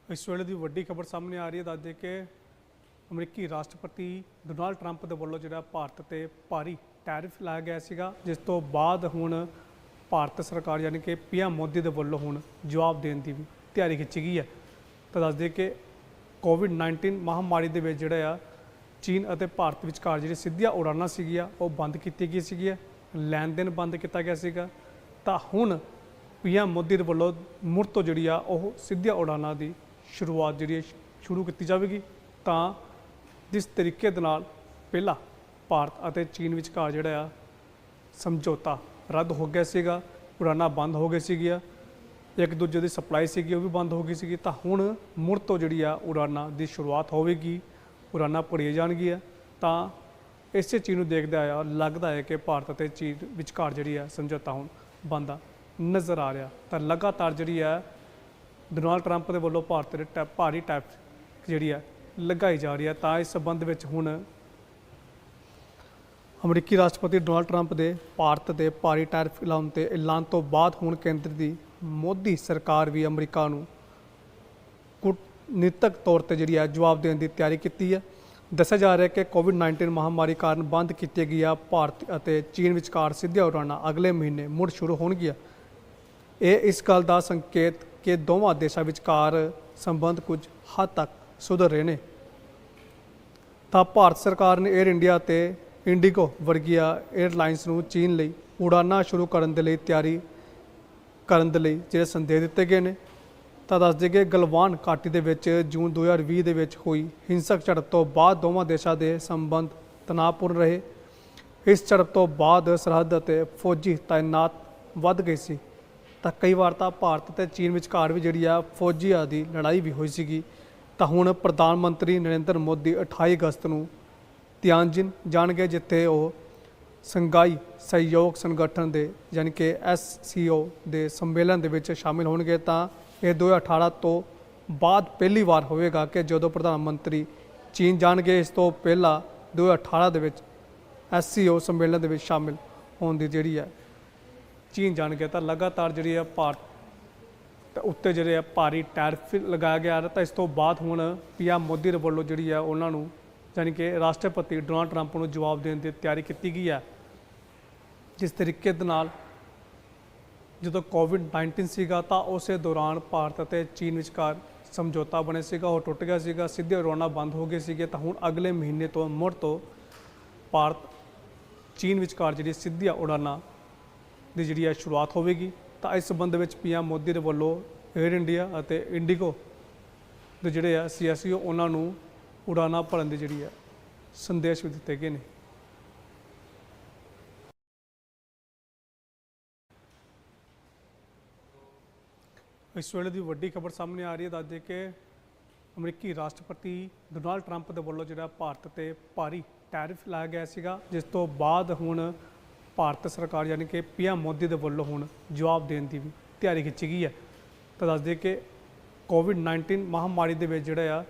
ਇਸ ਵੇਲੇ ਦੀ ਵੱਡੀ ਖਬਰ ਸਾਹਮਣੇ ਆ ਰਹੀ ਹੈ, ਦੱਸਦੇ ਕਿ ਅਮਰੀਕੀ ਰਾਸ਼ਟਰਪਤੀ ਡੋਨਾਲਡ ਟਰੰਪ ਦੇ ਵੱਲੋਂ ਜਿਹੜਾ ਭਾਰਤ ਤੇ ਭਾਰੀ ਟੈਰਿਫ ਲਾਇਆ ਗਿਆ ਸੀਗਾ, ਜਿਸ ਤੋਂ ਬਾਅਦ ਹੁਣ ਭਾਰਤ ਸਰਕਾਰ ਯਾਨੀ ਕਿ ਪੀਐਮ ਮੋਦੀ ਦੇ ਵੱਲੋਂ ਹੁਣ ਜਵਾਬ ਦੇਣ ਦੀ ਵੀ ਤਿਆਰੀ ਖਿੱਚੀ ਗਈ ਹੈ। ਤਾਂ ਦੱਸ ਕਿ ਕੋਵਿਡ 19 ਮਹਾਮਾਰੀ ਦੇ ਵਿੱਚ ਜਿਹੜਾ ਆ ਚੀਨ ਅਤੇ ਭਾਰਤ ਵਿਚਕਾਰ ਜਿਹੜੀ ਸਿੱਧੀਆਂ ਉਡਾਨਾਂ ਸੀਗੀਆਂ, ਉਹ ਬੰਦ ਕੀਤੀ ਗਈ ਸੀਗੀਆਂ ਲੈਣ ਦੇਣ ਬੰਦ ਕੀਤਾ ਗਿਆ ਸੀਗਾ। ਤਾਂ ਹੁਣ ਪੀਐਮ ਮੋਦੀ ਦੇ ਵੱਲੋਂ ਮੁੜ ਤੋਂ ਜਿਹੜੀ ਆ, ਉਹ ਸਿੱਧੀਆਂ ਉਡਾਨਾਂ ਦੀ ਸ਼ੁਰੂਆਤ ਜਿਹੜੀ ਹੈ ਸ਼ੁਰੂ ਕੀਤੀ ਜਾਵੇਗੀ। ਤਾਂ ਜਿਸ ਤਰੀਕੇ ਦੇ ਨਾਲ ਪਹਿਲਾਂ ਭਾਰਤ ਅਤੇ ਚੀਨ ਵਿਚਕਾਰ ਜਿਹੜਾ ਆ, ਸਮਝੌਤਾ ਰੱਦ ਹੋ ਗਿਆ ਸੀਗਾ ਉਡਾਨਾਂ ਬੰਦ ਹੋ ਗਈ ਸੀਗੀਆਂ, ਇੱਕ ਦੂਜੇ ਦੀ ਸਪਲਾਈ ਸੀਗੀ, ਉਹ ਵੀ ਬੰਦ ਹੋ ਗਈ ਸੀਗੀ। ਤਾਂ ਹੁਣ ਮੁੜ ਤੋਂ ਜਿਹੜੀ ਆ ਉਡਾਨਾਂ ਦੀ ਸ਼ੁਰੂਆਤ ਹੋਵੇਗੀ। ਉਡਾਨਾਂ ਭਰੀਆਂ ਜਾਣਗੀਆਂ, ਤਾਂ ਇਸੇ ਚੀਜ਼ ਨੂੰ ਦੇਖਦੇ ਆ ਲੱਗਦਾ ਹੈ ਕਿ ਭਾਰਤ ਅਤੇ ਚੀਨ ਵਿਚਕਾਰ ਜਿਹੜੀ ਹੈ ਸਮਝੌਤਾ ਹੁਣ ਬੰਦਾ ਨਜ਼ਰ ਆ ਰਿਹਾ। ਤਾਂ ਲਗਾਤਾਰ ਜਿਹੜੀ ਹੈ ਡੋਨਾਲਡ ਟਰੰਪ ਦੇ ਵੱਲੋਂ ਭਾਰਤ ਦੇ ਟੈ- ਭਾਰੀ ਟੈਪ ਜਿਹੜੀ ਹੈ ਲਗਾਈ ਜਾ ਰਹੀ ਹੈ। ਤਾਂ ਇਸ ਸੰਬੰਧ ਵਿੱਚ ਹੁਣ ਅਮਰੀਕੀ ਰਾਸ਼ਟਰਪਤੀ ਡੋਨਾਲਡ ਟਰੰਪ ਦੇ ਭਾਰਤ ਦੇ ਭਾਰੀ ਟੈਰਿਫ ਲਾਉਣ ਤੇ ਐਲਾਨ ਤੋਂ ਬਾਅਦ ਹੁਣ ਕੇਂਦਰ ਦੀ ਮੋਦੀ ਸਰਕਾਰ ਵੀ ਅਮਰੀਕਾ ਨੂੰ ਨਿਤਕ ਤੌਰ ਤੇ ਜਿਹੜੀ ਹੈ ਜਵਾਬ ਦੇਣ ਦੀ ਤਿਆਰੀ ਕੀਤੀ ਹੈ ਦੱਸਿਆ ਜਾ ਰਿਹਾ ਹੈ ਕਿ ਕੋਵਿਡ-19 ਮਹਾਮਾਰੀ ਕਾਰਨ ਬੰਦ ਕੀਤੀ ਗਈਆਂ ਭਾਰਤ ਅਤੇ ਚੀਨ ਵਿਚਕਾਰ ਸਿੱਧੀਆਂ ਉਡਾਣਾਂ ਅਗਲੇ ਮਹੀਨੇ ਮੁੜ ਸ਼ੁਰੂ ਹੋਣਗੀਆਂ। ਇਹ ਇਸ ਗੱਲ ਦਾ ਸੰਕੇਤ ਕਿ ਦੋਵਾਂ ਦੇਸ਼ਾਂ ਵਿਚਕਾਰ ਸੰਬੰਧ ਕੁਝ ਹੱਦ ਤੱਕ ਸੁਧਰ ਰਹੇ ਨੇ। ਤਾਂ ਭਾਰਤ ਸਰਕਾਰ ਨੇ 에ਅਰ ਇੰਡੀਆ ਤੇ ਇੰਡੀਗੋ ਵਰਗੀਆਂ 에ਅਰਲਾਈਨਸ ਨੂੰ ਚੀਨ ਲਈ ਉਡਾਨਾਂ ਸ਼ੁਰੂ ਕਰਨ ਦੇ ਲਈ ਤਿਆਰੀ ਕਰਨ ਦੇ ਲਈ ਜਿਹੜੇ ਸੰਦੇਸ਼ ਦਿੱਤੇ ਗਏ ਨੇ। ਤਾਂ ਦੱਸ ਦਈਏ ਗਲਵਾਨ ਘਾਟੀ ਦੇ ਵਿੱਚ ਜੂਨ 2020 ਦੇ ਵਿੱਚ ਹੋਈ ਹਿੰਸਕ ਝੜਪ ਤੋਂ ਬਾਅਦ ਦੋਵਾਂ ਦੇਸ਼ਾਂ ਦੇ ਸੰਬੰਧ ਤਣਾਅਪੂਰਨ ਰਹੇ। ਇਸ ਝੜਪ ਤੋਂ ਬਾਅਦ ਸਰਹੱਦ ਅਤੇ ਫੌਜੀ ਤਾਇਨਾਤ ਵੱਧ ਗਈ ਸੀ। ਤਾਂ ਕਈ ਵਾਰ ਤਾਂ ਭਾਰਤ ਤੇ ਚੀਨ ਵਿਚਕਾਰ ਵੀ ਜਿਹੜੀ ਆ ਫੌਜੀ ਦੀ ਲੜਾਈ ਵੀ ਹੋਈ ਸੀਗੀ। ਤਾਂ ਹੁਣ ਪ੍ਰਧਾਨ ਮੰਤਰੀ ਨਰਿੰਦਰ ਮੋਦੀ 28 ਅਗਸਤ ਨੂੰ ਤਿਆਨਜਿਨ ਜਾਣਗੇ, ਜਿੱਥੇ ਉਹ ਸੰਘਾਈ ਸਹਿਯੋਗ ਸੰਗਠਨ ਦੇ, ਯਾਨੀ ਕਿ ਐਸਸੀਓ ਦੇ ਸੰਮੇਲਨ ਦੇ ਵਿੱਚ ਸ਼ਾਮਿਲ ਹੋਣਗੇ। ਤਾਂ ਇਹ 2018 ਤੋਂ ਬਾਅਦ ਪਹਿਲੀ ਵਾਰ ਹੋਵੇਗਾ ਕਿ ਜਦੋਂ ਪ੍ਰਧਾਨ ਮੰਤਰੀ ਚੀਨ ਜਾਣਗੇ, ਇਸ ਤੋਂ ਪਹਿਲਾਂ 2018 ਦੇ ਵਿੱਚ ਐਸਸੀਓ ਸੰਮੇਲਨ ਦੇ ਵਿੱਚ ਸ਼ਾਮਿਲ ਹੋਣ ਦੀ ਜਿਹੜੀ ਹੈ ਚੀਨ ਜਾਣਗੇ। ਤਾਂ ਲਗਾਤਾਰ ਜਿਹੜੀ ਹੈ ਭਾਰਤ ਤੇ ਉੱਤੇ ਜਿਹੜੇ ਆ ਭਾਰੀ ਟੈਰਿਫ ਲਗਾਇਆ ਗਿਆ ਤਾਂ ਇਸ ਤੋਂ ਬਾਅਦ ਹੁਣ ਪੀਐਮ ਮੋਦੀ ਦੇ ਵੱਲੋਂ ਜਿਹੜੀ ਆ ਉਹਨਾਂ ਨੂੰ ਯਾਨੀ ਕਿ ਰਾਸ਼ਟਰਪਤੀ ਡੋਨਾਲਡ ਟਰੰਪ ਨੂੰ ਜਵਾਬ ਦੇਣ ਦੀ ਤਿਆਰੀ ਕੀਤੀ ਗਈ ਹੈ। ਜਿਸ ਤਰੀਕੇ ਦੇ ਨਾਲ ਜਦੋਂ ਕੋਵਿਡ 19 ਸੀਗਾ ਤਾਂ ਉਸੇ ਦੌਰਾਨ ਭਾਰਤ ਅਤੇ ਚੀਨ ਵਿਚਕਾਰ ਸਮਝੌਤਾ ਬਣਿਆ ਸੀਗਾ, ਉਹ ਟੁੱਟ ਗਿਆ ਸੀਗਾ, ਸਿੱਧੇ ਉਡਾਣਾਂ ਬੰਦ ਹੋ ਗਏ ਸੀਗੇ, ਤਾਂ ਹੁਣ ਅਗਲੇ ਮਹੀਨੇ ਤੋਂ ਮੁੜ ਤੋਂ ਭਾਰਤ ਚੀਨ ਵਿਚਕਾਰ ਜਿਹੜੀ ਸਿੱਧੀਆਂ ਉਡਾਨਾਂ ਦੀ ਜਿਹੜੀ ਹੈ ਸ਼ੁਰੂਆਤ ਹੋਵੇਗੀ, ਤਾਂ ਇਸ ਸੰਬੰਧ ਵਿੱਚ ਪੀਐਮ ਮੋਦੀ ਦੇ ਵੱਲੋਂ 에ਅਰ ਇੰਡੀਆ ਅਤੇ ਇੰਡੀਗੋ ਦੇ ਜਿਹੜੇ ਆ ਸੀਐਸਈਓ ਉਹਨਾਂ ਨੂੰ ਉਡਾਨਾਂ ਭਰਨ ਦੀ ਜਿਹੜੀ ਹੈ ਸੰਦੇਸ਼ ਵੀ ਦਿੱਤੇ ਗਏ ਨੇ। ਇਸ ਵੇਲੇ ਦੀ ਵੱਡੀ ਖਬਰ ਸਾਹਮਣੇ ਆ ਰਹੀ ਹੈ ਦੱਸਦੇ ਕਿ ਅਮਰੀਕੀ ਰਾਸ਼ਟਰਪਤੀ ਡੋਨਾਲਡ ਟਰੰਪ ਦੇ ਵੱਲੋਂ ਜਿਹੜਾ ਭਾਰਤ ਤੇ ਭਾਰੀ ਟੈਰਿਫ ਲਾਇਆ ਗਿਆ ਸੀਗਾ, ਜਿਸ ਤੋਂ ਬਾਅਦ ਹੁਣ ਭਾਰਤ ਸਰਕਾਰ ਯਾਨੀ ਕਿ ਪੀਐਮ ਮੋਦੀ ਦੇ ਵੱਲੋਂ ਹੁਣ ਜਵਾਬ ਦੇਣ ਦੀ ਵੀ ਤਿਆਰੀ ਖਿੱਚੀ ਗਈ ਹੈ। ਤਾਂ ਦੱਸਦੇ ਕਿ ਕੋਵਿਡ 19 ਮਹਾਮਾਰੀ ਦੇ ਵਿੱਚ ਜਿਹੜਾ ਆ,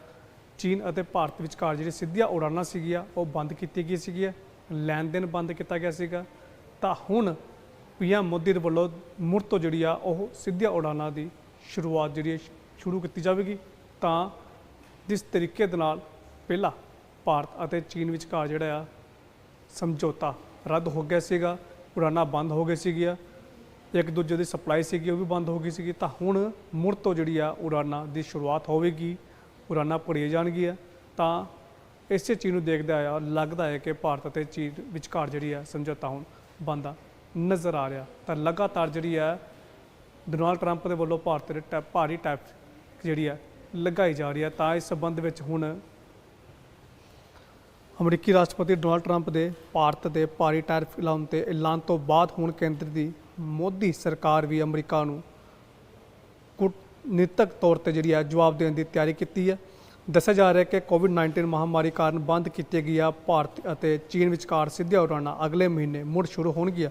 ਚੀਨ ਅਤੇ ਭਾਰਤ ਵਿਚਕਾਰ ਜਿਹੜੀ ਸਿੱਧੀਆਂ ਉਡਾਨਾਂ ਸੀਗੀਆਂ, ਉਹ ਬੰਦ ਕੀਤੀ ਗਈ ਸੀਗੀਆਂ ਲੈਣ ਦੇਣ ਬੰਦ ਕੀਤਾ ਗਿਆ ਸੀਗਾ। ਤਾਂ ਹੁਣ ਪੀਐਮ ਮੋਦੀ ਦੇ ਵੱਲੋਂ ਮੁੜ ਤੋਂ ਜਿਹੜੀ ਆ, ਉਹ ਸਿੱਧੀਆਂ ਉਡਾਨਾਂ ਦੀ ਸ਼ੁਰੂਆਤ ਜਿਹੜੀ ਹੈ ਸ਼ੁਰੂ ਕੀਤੀ ਜਾਵੇਗੀ, ਤਾਂ ਜਿਸ ਤਰੀਕੇ ਦੇ ਨਾਲ ਪਹਿਲਾਂ ਭਾਰਤ ਅਤੇ ਚੀਨ ਵਿਚਕਾਰ ਜਿਹੜਾ ਆ ਸਮਝੌਤਾ ਰੱਦ ਹੋ ਗਿਆ ਸੀਗਾ ਉਡਾਨਾਂ ਬੰਦ ਹੋ ਗਏ ਸੀਗੀਆਂ ਇੱਕ ਦੂਜੇ ਦੀ ਸਪਲਾਈ ਸੀਗੀ, ਉਹ ਵੀ ਬੰਦ ਹੋ ਗਈ ਸੀਗੀ, ਤਾਂ ਹੁਣ ਮੁੜ ਤੋਂ ਜਿਹੜੀ ਆ ਉਡਾਨਾਂ ਦੀ ਸ਼ੁਰੂਆਤ ਹੋਵੇਗੀ, ਉਡਾਨਾਂ ਭਰੀਆਂ ਜਾਣਗੀਆਂ, ਤਾਂ ਇਸੇ ਚੀਜ਼ ਨੂੰ ਦੇਖਦੇ ਆ ਲੱਗਦਾ ਹੈ ਕਿ ਭਾਰਤ ਅਤੇ ਚੀਨ ਵਿਚਕਾਰ ਜਿਹੜੀ ਆ ਸਮਝੌਤਾ ਹੁਣ ਬੰਦਾ ਨਜ਼ਰ ਆ ਰਿਹਾ। ਤਾਂ ਲਗਾਤਾਰ ਜਿਹੜੀ ਆ ਡੋਨਾਲਡ ਟਰੰਪ ਦੇ ਵੱਲੋਂ ਭਾਰਤ ਦੇ ਭਾਰੀ ਟੈਪ ਜਿਹੜੀ ਹੈ ਲਗਾਈ ਜਾ ਰਹੀ ਹੈ ਤਾਂ ਇਸ ਸੰਬੰਧ ਵਿੱਚ ਹੁਣ ਅਮਰੀਕੀ ਰਾਸ਼ਟਰਪਤੀ ਡੋਨਾਲਡ ਟਰੰਪ ਦੇ ਭਾਰਤ ਦੇ ਭਾਰੀ ਟੈਰਿਫ ਲਾਉਣ ਤੇ ਐਲਾਨ ਤੋਂ ਬਾਅਦ ਹੁਣ ਕੇਂਦਰ ਦੀ ਮੋਦੀ ਸਰਕਾਰ ਵੀ ਅਮਰੀਕਾ ਨੂੰ ਕੂਟਨੀਤਕ ਤੌਰ ਤੇ ਜਿਹੜੀ ਹੈ ਜਵਾਬ ਦੇਣ ਦੀ ਤਿਆਰੀ ਕੀਤੀ ਹੈ ਦੱਸਿਆ ਜਾ ਰਿਹਾ ਹੈ ਕਿ ਕੋਵਿਡ-19 ਮਹਾਮਾਰੀ ਕਾਰਨ ਬੰਦ ਕੀਤੀਆਂ ਗਈਆਂ ਭਾਰਤ ਅਤੇ ਚੀਨ ਵਿਚਕਾਰ ਸਿੱਧੀਆਂ ਉਡਾਣਾਂ ਅਗਲੇ ਮਹੀਨੇ ਮੁੜ ਸ਼ੁਰੂ ਹੋਣਗੀਆਂ।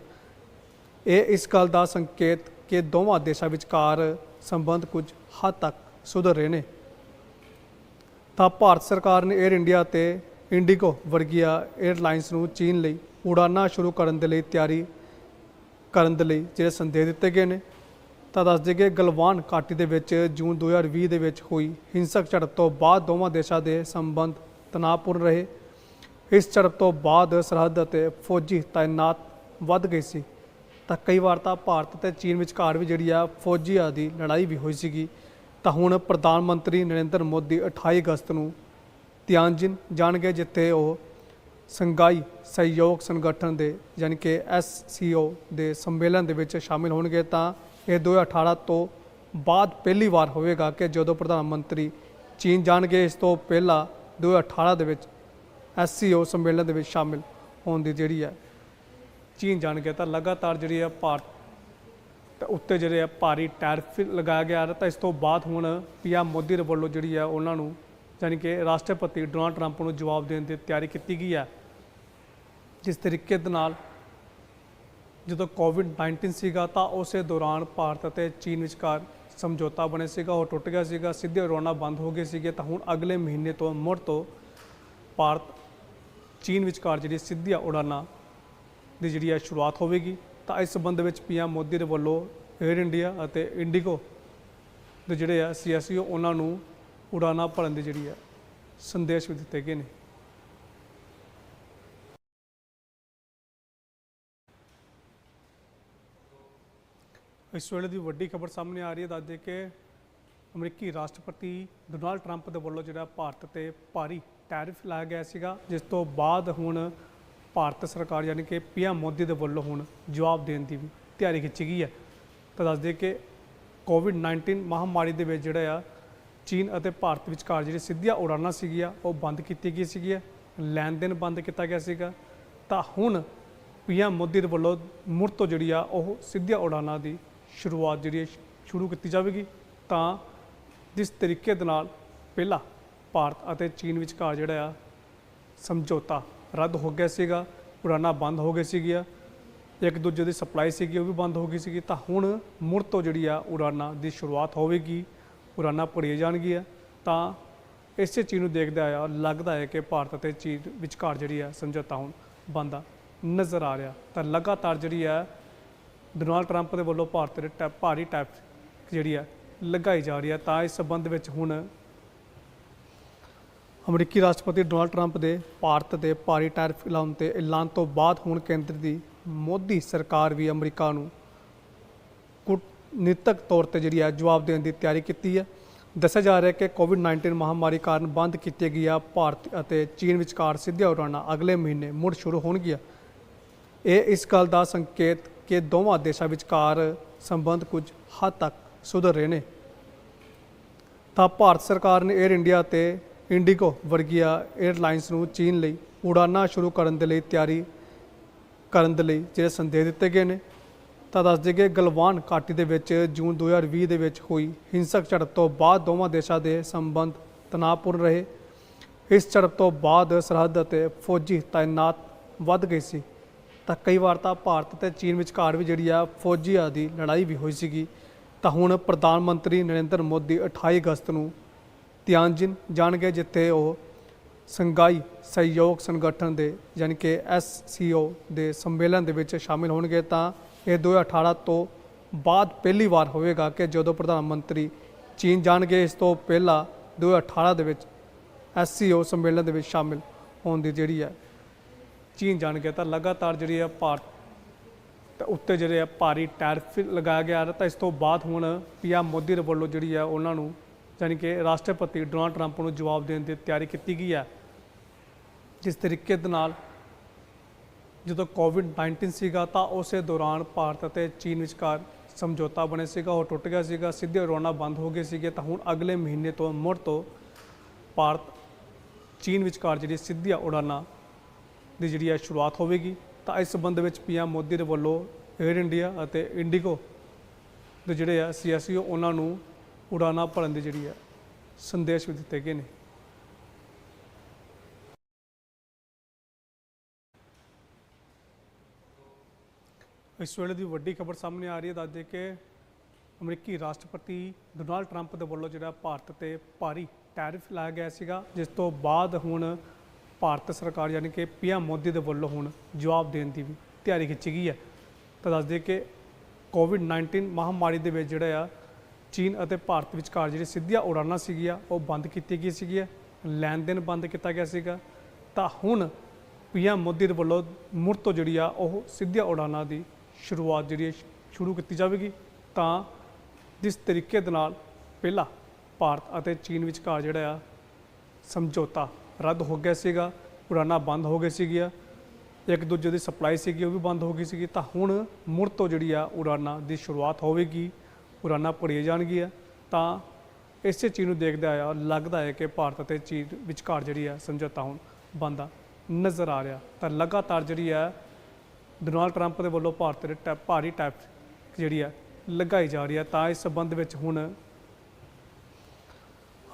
ਇਹ ਇਸ ਗੱਲ ਦਾ ਸੰਕੇਤ ਕਿ ਦੋਵਾਂ ਦੇਸ਼ਾਂ ਵਿਚਕਾਰ ਸੰਬੰਧ ਕੁਝ ਹੱਦ ਤੱਕ ਸੁਧਰ ਰਹੇ ਨੇ। ਤਾਂ ਭਾਰਤ ਸਰਕਾਰ ਨੇ 에ਅਰ ਇੰਡੀਆ ਤੇ ਇੰਡੀਗੋ ਵਰਗੀਆਂ 에ਅਰਲਾਈਨਸ ਨੂੰ ਚੀਨ ਲਈ ਉਡਾਨਾਂ ਸ਼ੁਰੂ ਕਰਨ ਦੇ ਲਈ ਤਿਆਰੀ ਕਰਨ ਦੇ ਲਈ ਜਿਹੜੇ ਸੰਦੇਸ਼ ਦਿੱਤੇ ਗਏ ਨੇ। ਤਾਂ ਦੱਸ ਦਈਏ ਗਲਵਾਨ ਘਾਟੀ ਦੇ ਵਿੱਚ ਜੂਨ 2020 ਦੇ ਵਿੱਚ ਹੋਈ ਹਿੰਸਕ ਝੜਪ ਤੋਂ ਬਾਅਦ ਦੋਵਾਂ ਦੇਸ਼ਾਂ ਦੇ ਸੰਬੰਧ ਤਣਾਅਪੂਰਨ ਰਹੇ। ਇਸ ਝੜਪ ਤੋਂ ਬਾਅਦ ਸਰਹੱਦ ਅਤੇ ਫੌਜੀ ਤਾਇਨਾਤ ਵੱਧ ਗਈ ਸੀ। ਤਾਂ ਕਈ ਵਾਰ ਤਾਂ ਭਾਰਤ ਤੇ ਚੀਨ ਵਿਚਕਾਰ ਵੀ ਜਿਹੜੀ ਆ ਫੌਜੀ ਦੀ ਲੜਾਈ ਵੀ ਹੋਈ ਸੀਗੀ। ਤਾਂ ਹੁਣ ਪ੍ਰਧਾਨ ਮੰਤਰੀ ਨਰਿੰਦਰ ਮੋਦੀ 28 ਅਗਸਤ ਨੂੰ ਤਿਆਨਜਿਨ ਜਾਣਗੇ, ਜਿੱਥੇ ਉਹ ਸੰਘਾਈ ਸਹਿਯੋਗ ਸੰਗਠਨ ਦੇ ਯਾਨੀ ਕਿ ਐਸਸੀਓ ਦੇ ਸੰਮੇਲਨ ਦੇ ਵਿੱਚ ਸ਼ਾਮਿਲ ਹੋਣਗੇ। ਤਾਂ ਇਹ 2018 ਤੋਂ ਬਾਅਦ ਪਹਿਲੀ ਵਾਰ ਹੋਵੇਗਾ ਕਿ ਜਦੋਂ ਪ੍ਰਧਾਨ ਮੰਤਰੀ ਚੀਨ ਜਾਣਗੇ, ਇਸ ਤੋਂ ਪਹਿਲਾਂ 2018 ਦੇ ਵਿੱਚ ਐਸਸੀਓ ਸੰਮੇਲਨ ਦੇ ਵਿੱਚ ਸ਼ਾਮਿਲ ਹੋਣ ਦੀ ਜਿਹੜੀ ਹੈ ਚੀਨ ਜਾਣਗੇ ਤਾਂ ਲਗਾਤਾਰ ਜਿਹੜੀ ਆ ਭਾਰਤ ਤੇ ਉੱਤੇ ਜਿਹੜੇ ਆ ਭਾਰੀ ਟੈਰਿਫ ਲਗਾਇਆ ਗਿਆ ਤਾਂ ਇਸ ਤੋਂ ਬਾਅਦ ਹੁਣ ਪੀਐਮ ਮੋਦੀ ਦੇ ਵੱਲੋਂ ਜਿਹੜੀ ਆ ਉਹਨਾਂ ਨੂੰ ਯਾਨੀ ਕਿ ਰਾਸ਼ਟਰਪਤੀ ਡੋਨਾਲਡ ਟਰੰਪ ਨੂੰ ਜਵਾਬ ਦੇਣ ਦੀ ਤਿਆਰੀ ਕੀਤੀ ਗਈ ਹੈ। ਜਿਸ ਤਰੀਕੇ ਦੇ ਨਾਲ ਜਦੋਂ ਕੋਵਿਡ-19 ਸੀਗਾ ਤਾਂ ਉਸੇ ਦੌਰਾਨ ਭਾਰਤ ਅਤੇ ਚੀਨ ਵਿਚਕਾਰ ਸਮਝੌਤਾ ਬਣੇ ਸੀਗਾ, ਉਹ ਟੁੱਟ ਗਿਆ ਸੀਗਾ, ਸਿੱਧੇ ਉਡਾਣਾਂ ਬੰਦ ਹੋ ਗਏ ਸੀਗੇ ਤਾਂ ਹੁਣ ਅਗਲੇ ਮਹੀਨੇ ਤੋਂ ਮੁੜ ਤੋਂ ਭਾਰਤ ਚੀਨ ਵਿਚਕਾਰ ਜਿਹੜੀ ਸਿੱਧੀਆਂ ਉਡਾਣਾਂ ਦੀ ਜਿਹੜੀ ਹੈ ਸ਼ੁਰੂਆਤ ਹੋਵੇਗੀ, ਤਾਂ ਇਸ ਸੰਬੰਧ ਵਿੱਚ ਪੀਐਮ ਮੋਦੀ ਦੇ ਵੱਲੋਂ 에ਅਰ ਇੰਡੀਆ ਅਤੇ ਇੰਡੀਗੋ ਦੇ ਜਿਹੜੇ ਆ ਸੀਐਸਈਓ ਉਹਨਾਂ ਨੂੰ ਉਡਾਨਾਂ ਭਰਨ ਦੀ ਜਿਹੜੀ ਹੈ ਸੰਦੇਸ਼ ਵੀ ਦਿੱਤੇ ਗਏ ਨੇ। ਇਸ ਵੇਲੇ ਦੀ ਵੱਡੀ ਖਬਰ ਸਾਹਮਣੇ ਆ ਰਹੀ ਹੈ ਦੱਸਦੇ ਕਿ ਅਮਰੀਕੀ ਰਾਸ਼ਟਰਪਤੀ ਡੋਨਾਲਡ ਟਰੰਪ ਦੇ ਵੱਲੋਂ ਜਿਹੜਾ ਭਾਰਤ ਤੇ ਭਾਰੀ ਟੈਰਿਫ ਲਾਇਆ ਗਿਆ ਸੀਗਾ, ਜਿਸ ਤੋਂ ਬਾਅਦ ਹੁਣ ਭਾਰਤ ਸਰਕਾਰ ਯਾਨੀ ਕਿ ਪੀਐਮ ਮੋਦੀ ਦੇ ਵੱਲੋਂ ਹੁਣ ਜਵਾਬ ਦੇਣ ਦੀ ਵੀ ਤਿਆਰੀ ਖਿੱਚੀ ਗਈ ਹੈ। ਤਾਂ ਦੱਸਦੇ ਕਿ ਕੋਵਿਡ-19 ਮਹਾਮਾਰੀ ਦੇ ਵਿੱਚ ਜਿਹੜਾ ਆ, ਚੀਨ ਅਤੇ ਭਾਰਤ ਵਿਚਕਾਰ ਜਿਹੜੀ ਸਿੱਧੀਆਂ ਉਡਾਨਾਂ ਸੀਗੀਆਂ, ਉਹ ਬੰਦ ਕੀਤੀ ਗਈ ਸੀਗੀਆਂ ਲੈਣ ਦੇਣ ਬੰਦ ਕੀਤਾ ਗਿਆ ਸੀਗਾ। ਤਾਂ ਹੁਣ ਪੀਐਮ ਮੋਦੀ ਦੇ ਵੱਲੋਂ ਮੁੜ ਤੋਂ ਜਿਹੜੀ ਆ, ਉਹ ਸਿੱਧੀਆਂ ਉਡਾਨਾਂ ਦੀ ਸ਼ੁਰੂਆਤ ਜਿਹੜੀ ਹੈ ਸ਼ੁਰੂ ਕੀਤੀ ਜਾਵੇਗੀ। ਤਾਂ ਜਿਸ ਤਰੀਕੇ ਦੇ ਨਾਲ ਪਹਿਲਾਂ ਭਾਰਤ ਅਤੇ ਚੀਨ ਵਿਚਕਾਰ ਜਿਹੜਾ ਆ, ਸਮਝੌਤਾ ਰੱਦ ਹੋ ਗਿਆ ਸੀਗਾ ਉਡਾਨਾਂ ਬੰਦ ਹੋ ਗਈ ਸੀਗੀਆਂ, ਇੱਕ ਦੂਜੇ ਦੀ ਸਪਲਾਈ ਸੀਗੀ, ਉਹ ਵੀ ਬੰਦ ਹੋ ਗਈ ਸੀਗੀ। ਤਾਂ ਹੁਣ ਮੁੜ ਤੋਂ ਜਿਹੜੀ ਆ, ਉਡਾਨਾਂ ਦੀ ਸ਼ੁਰੂਆਤ ਹੋਵੇਗੀ, ਉਡਾਨਾਂ ਭਰੀਆਂ ਜਾਣਗੀਆਂ। ਤਾਂ ਇਸੇ ਚੀਜ਼ ਨੂੰ ਦੇਖਦੇ ਆ ਲੱਗਦਾ ਹੈ ਕਿ ਭਾਰਤ ਅਤੇ ਚੀਨ ਵਿਚਕਾਰ ਜਿਹੜੀ ਆ, ਸਮਝੌਤਾ ਹੁਣ ਬੰਦਾ ਨਜ਼ਰ ਆ ਰਿਹਾ। ਤਾਂ ਲਗਾਤਾਰ ਜਿਹੜੀ ਆ, ਡੋਨਾਲਡ ਟਰੰਪ ਦੇ ਵੱਲੋਂ ਭਾਰਤ ਦੇ ਭਾਰੀ ਟੈਪ ਜਿਹੜੀ ਆ, ਲਗਾਈ ਜਾ ਰਹੀ ਹੈ ਤਾਂ ਇਸ ਸੰਬੰਧ ਵਿੱਚ ਹੁਣ ਅਮਰੀਕੀ ਰਾਸ਼ਟਰਪਤੀ ਡੋਨਾਲਡ ਟਰੰਪ ਦੇ ਭਾਰਤ ਦੇ ਭਾਰੀ ਟੈਰਿਫ ਲਾਉਣ ਤੇ ਐਲਾਨ ਤੋਂ ਬਾਅਦ ਹੁਣ ਕੇਂਦਰ ਦੀ ਮੋਦੀ ਸਰਕਾਰ ਵੀ ਅਮਰੀਕਾ ਨੂੰ ਕੂਟਨੀਤਕ ਤੌਰ ਤੇ ਜਿਹੜੀ ਹੈ ਜਵਾਬ ਦੇਣ ਦੀ ਤਿਆਰੀ ਕੀਤੀ ਹੈ। ਦੱਸਿਆ ਜਾ ਰਿਹਾ ਹੈ ਕਿ ਕੋਵਿਡ-19 ਮਹਾਮਾਰੀ ਕਾਰਨ ਬੰਦ ਕੀਤੇ ਗਿਆ ਭਾਰਤ ਅਤੇ ਚੀਨ ਵਿਚਕਾਰ ਸਿੱਧੀਆਂ ਉਡਾਣਾਂ ਅਗਲੇ ਮਹੀਨੇ ਮੁੜ ਸ਼ੁਰੂ ਹੋਣਗੀਆਂ। ਇਹ ਇਸ ਗੱਲ ਦਾ ਸੰਕੇਤ ਕਿ ਦੋਵਾਂ ਦੇਸ਼ਾਂ ਵਿਚਕਾਰ ਸੰਬੰਧ ਕੁਝ ਹੱਦ ਤੱਕ ਸੁਧਰ ਰਹੇ ਨੇ। ਤਾਂ ਭਾਰਤ ਸਰਕਾਰ ਨੇ 에ਅਰ ਇੰਡੀਆ ਤੇ ਇੰਡੀਗੋ ਵਰਗੀਆਂ 에ਅਰਲਾਈਨਸ ਨੂੰ ਚੀਨ ਲਈ ਉਡਾਨਾਂ ਸ਼ੁਰੂ ਕਰਨ ਦੇ ਲਈ ਤਿਆਰੀ ਕਰਨ ਦੇ ਲਈ ਜਿਹੜੇ ਸੰਦੇਸ਼ ਦਿੱਤੇ ਗਏ ਨੇ, ਤਾਂ ਦੱਸ ਦਈਏ ਕਿ ਗਲਵਾਨ ਘਾਟੀ ਦੇ ਵਿੱਚ ਜੂਨ 2020 ਦੇ ਵਿੱਚ ਹੋਈ ਹਿੰਸਕ ਝੜਪ ਤੋਂ ਬਾਅਦ ਦੋਵਾਂ ਦੇਸ਼ਾਂ ਦੇ ਸੰਬੰਧ ਤਣਾਅਪੂਰਨ ਰਹੇ। ਇਸ ਝੜਪ ਤੋਂ ਬਾਅਦ ਸਰਹੱਦ ਅਤੇ ਫੌਜੀ ਤਾਇਨਾਤ ਵੱਧ ਗਈ ਸੀ। ਤਾਂ ਕਈ ਵਾਰ ਤਾਂ ਭਾਰਤ ਤੇ ਚੀਨ ਵਿਚਕਾਰ ਵੀ ਜਿਹੜੀ ਆ ਫੌਜੀਆਂ ਦੀ ਲੜਾਈ ਵੀ ਹੋਈ ਸੀਗੀ। ਤਾਂ ਹੁਣ ਪ੍ਰਧਾਨ ਮੰਤਰੀ ਨਰਿੰਦਰ ਮੋਦੀ 28 ਅਗਸਤ ਨੂੰ ਤਿਆਨਜਿਨ ਜਾਣਗੇ ਜਿੱਥੇ ਉਹ ਸੰਘਾਈ ਸਹਿਯੋਗ ਸੰਗਠਨ ਦੇ ਯਾਨੀ ਕਿ ਐਸਸੀਓ ਦੇ ਸੰਮੇਲਨ ਦੇ ਵਿੱਚ ਸ਼ਾਮਿਲ ਹੋਣਗੇ, ਤਾਂ ਇਹ 2018 ਤੋਂ ਬਾਅਦ ਪਹਿਲੀ ਵਾਰ ਹੋਵੇਗਾ ਕਿ ਜਦੋਂ ਪ੍ਰਧਾਨ ਮੰਤਰੀ ਚੀਨ ਜਾਣਗੇ, ਇਸ ਤੋਂ ਪਹਿਲਾਂ 2018 ਦੇ ਵਿੱਚ ਐਸਸੀਓ ਸੰਮੇਲਨ ਦੇ ਵਿੱਚ ਸ਼ਾਮਿਲ ਹੋਣ ਦੀ ਜਿਹੜੀ ਹੈ, ਚੀਨ ਜਾਣਗੇ ਤਾਂ ਲਗਾਤਾਰ ਜਿਹੜੀ ਹੈ ਭਾਰਤ ਉੱਤੇ ਜਿਹੜੇ ਆ ਭਾਰੀ ਟੈਰਿਫ ਲਗਾਇਆ ਗਿਆ, ਤਾਂ ਇਸ ਤੋਂ ਬਾਅਦ ਹੁਣ ਪੀਐਮ ਮੋਦੀ ਦੇ ਵੱਲੋਂ ਜਿਹੜੀ ਆ ਉਹਨਾਂ ਨੂੰ ਯਾਨੀ ਕਿ ਰਾਸ਼ਟਰਪਤੀ ਡੋਨਾਲਡ ਟਰੰਪ ਨੂੰ ਜਵਾਬ ਦੇਣ ਦੀ ਤਿਆਰੀ ਕੀਤੀ ਗਈ ਹੈ। ਜਿਸ ਤਰੀਕੇ ਦੇ ਨਾਲ ਜਦੋਂ ਕੋਵਿਡ-19 ਸੀਗਾ ਤਾਂ ਉਸੇ ਦੌਰਾਨ ਭਾਰਤ ਅਤੇ ਚੀਨ ਵਿਚਕਾਰ ਸਮਝੌਤਾ ਬਣਿਆ ਸੀਗਾ, ਉਹ ਟੁੱਟ ਗਿਆ ਸੀਗਾ, ਸਿੱਧੇ ਉਡਾਣਾਂ ਬੰਦ ਹੋ ਗਏ ਸੀਗੇ। ਤਾਂ ਹੁਣ ਅਗਲੇ ਮਹੀਨੇ ਤੋਂ ਮੁੜ ਤੋਂ ਭਾਰਤ ਚੀਨ ਵਿਚਕਾਰ ਜਿਹੜੀ ਸਿੱਧੀਆਂ ਉਡਾਨਾਂ ਦੀ ਜਿਹੜੀ ਹੈ ਸ਼ੁਰੂਆਤ ਹੋਵੇਗੀ। ਤਾਂ ਇਸ ਸੰਬੰਧ ਵਿੱਚ ਪੀਐਮ ਮੋਦੀ ਦੇ ਵੱਲੋਂ 에ਅਰ ਇੰਡੀਆ ਅਤੇ ਇੰਡੀਗੋ ਦੇ ਜਿਹੜੇ ਆ ਸੀਐਸਈਓ ਉਹਨਾਂ ਨੂੰ ਉਡਾਨਾਂ ਭਰਨ ਦੀ ਜਿਹੜੀ ਹੈ ਸੰਦੇਸ਼ ਵੀ ਦਿੱਤੇ ਗਏ ਨੇ। ਇਸ ਵੇਲੇ ਦੀ ਵੱਡੀ ਖਬਰ ਸਾਹਮਣੇ ਆ ਰਹੀ ਹੈ, ਦੱਸਦੇ ਕਿ ਅਮਰੀਕੀ ਰਾਸ਼ਟਰਪਤੀ ਡੋਨਾਲਡ ਟਰੰਪ ਦੇ ਵੱਲੋਂ ਜਿਹੜਾ ਭਾਰਤ ਤੇ ਭਾਰੀ ਟੈਰਿਫ ਲਾਇਆ ਗਿਆ ਸੀਗਾ, ਜਿਸ ਤੋਂ ਬਾਅਦ ਹੁਣ ਭਾਰਤ ਸਰਕਾਰ ਯਾਨੀ ਕਿ ਪੀਐਮ ਮੋਦੀ ਦੇ ਵੱਲੋਂ ਹੁਣ ਜਵਾਬ ਦੇਣ ਦੀ ਵੀ ਤਿਆਰੀ ਖਿੱਚੀ ਗਈ ਹੈ। ਤਾਂ ਦੱਸਦੇ ਕਿ ਕੋਵਿਡ-19 ਮਹਾਮਾਰੀ ਦੇ ਵਿੱਚ ਜਿਹੜਾ ਆ ਚੀਨ ਅਤੇ ਭਾਰਤ ਵਿਚਕਾਰ ਜਿਹੜੀ ਸਿੱਧੀਆਂ ਉਡਾਨਾਂ ਸੀਗੀਆਂ, ਉਹ ਬੰਦ ਕੀਤੀ ਗਈ ਸੀਗੀਆਂ ਲੈਣ ਦੇਣ ਬੰਦ ਕੀਤਾ ਗਿਆ ਸੀਗਾ। ਤਾਂ ਹੁਣ ਪੀਐਮ ਮੋਦੀ ਦੇ ਵੱਲੋਂ ਮੁੜ ਤੋਂ ਜਿਹੜੀ ਆ, ਉਹ ਸਿੱਧੀਆਂ ਉਡਾਨਾਂ ਦੀ ਸ਼ੁਰੂਆਤ ਜਿਹੜੀ ਹੈ ਸ਼ੁਰੂ ਕੀਤੀ ਜਾਵੇਗੀ। ਤਾਂ ਜਿਸ ਤਰੀਕੇ ਦੇ ਨਾਲ ਪਹਿਲਾਂ ਭਾਰਤ ਅਤੇ ਚੀਨ ਵਿਚਕਾਰ ਜਿਹੜਾ ਆ, ਸਮਝੌਤਾ ਰੱਦ ਹੋ ਗਿਆ ਸੀਗਾ ਉਡਾਨਾਂ ਬੰਦ ਹੋ ਗਈ ਸੀਗੀਆਂ, ਇੱਕ ਦੂਜੇ ਦੀ ਸਪਲਾਈ ਸੀਗੀ, ਉਹ ਵੀ ਬੰਦ ਹੋ ਗਈ ਸੀਗੀ। ਤਾਂ ਹੁਣ ਮੁੜ ਤੋਂ ਜਿਹੜੀ ਆ ਉਡਾਨਾਂ ਦੀ ਸ਼ੁਰੂਆਤ ਹੋਵੇਗੀ। ਉਡਾਨਾਂ ਭਰੀਆਂ ਜਾਣਗੀਆਂ, ਤਾਂ ਇਸੇ ਚੀਜ਼ ਨੂੰ ਦੇਖਦੇ ਆ ਲੱਗਦਾ ਹੈ ਕਿ ਭਾਰਤ ਅਤੇ ਚੀਨ ਵਿਚਕਾਰ ਜਿਹੜੀ ਹੈ ਸਮਝੌਤਾ ਹੁਣ ਬੰਦਾ ਨਜ਼ਰ ਆ ਰਿਹਾ। ਤਾਂ ਲਗਾਤਾਰ ਜਿਹੜੀ ਹੈ ਡੋਨਾਲਡ ਟਰੰਪ ਦੇ ਵੱਲੋਂ ਭਾਰਤ ਦੇ ਟੈ- ਭਾਰੀ ਟੈਪ ਜਿਹੜੀ ਹੈ ਲਗਾਈ ਜਾ ਰਹੀ ਹੈ। ਤਾਂ ਇਸ ਸੰਬੰਧ ਵਿੱਚ ਹੁਣ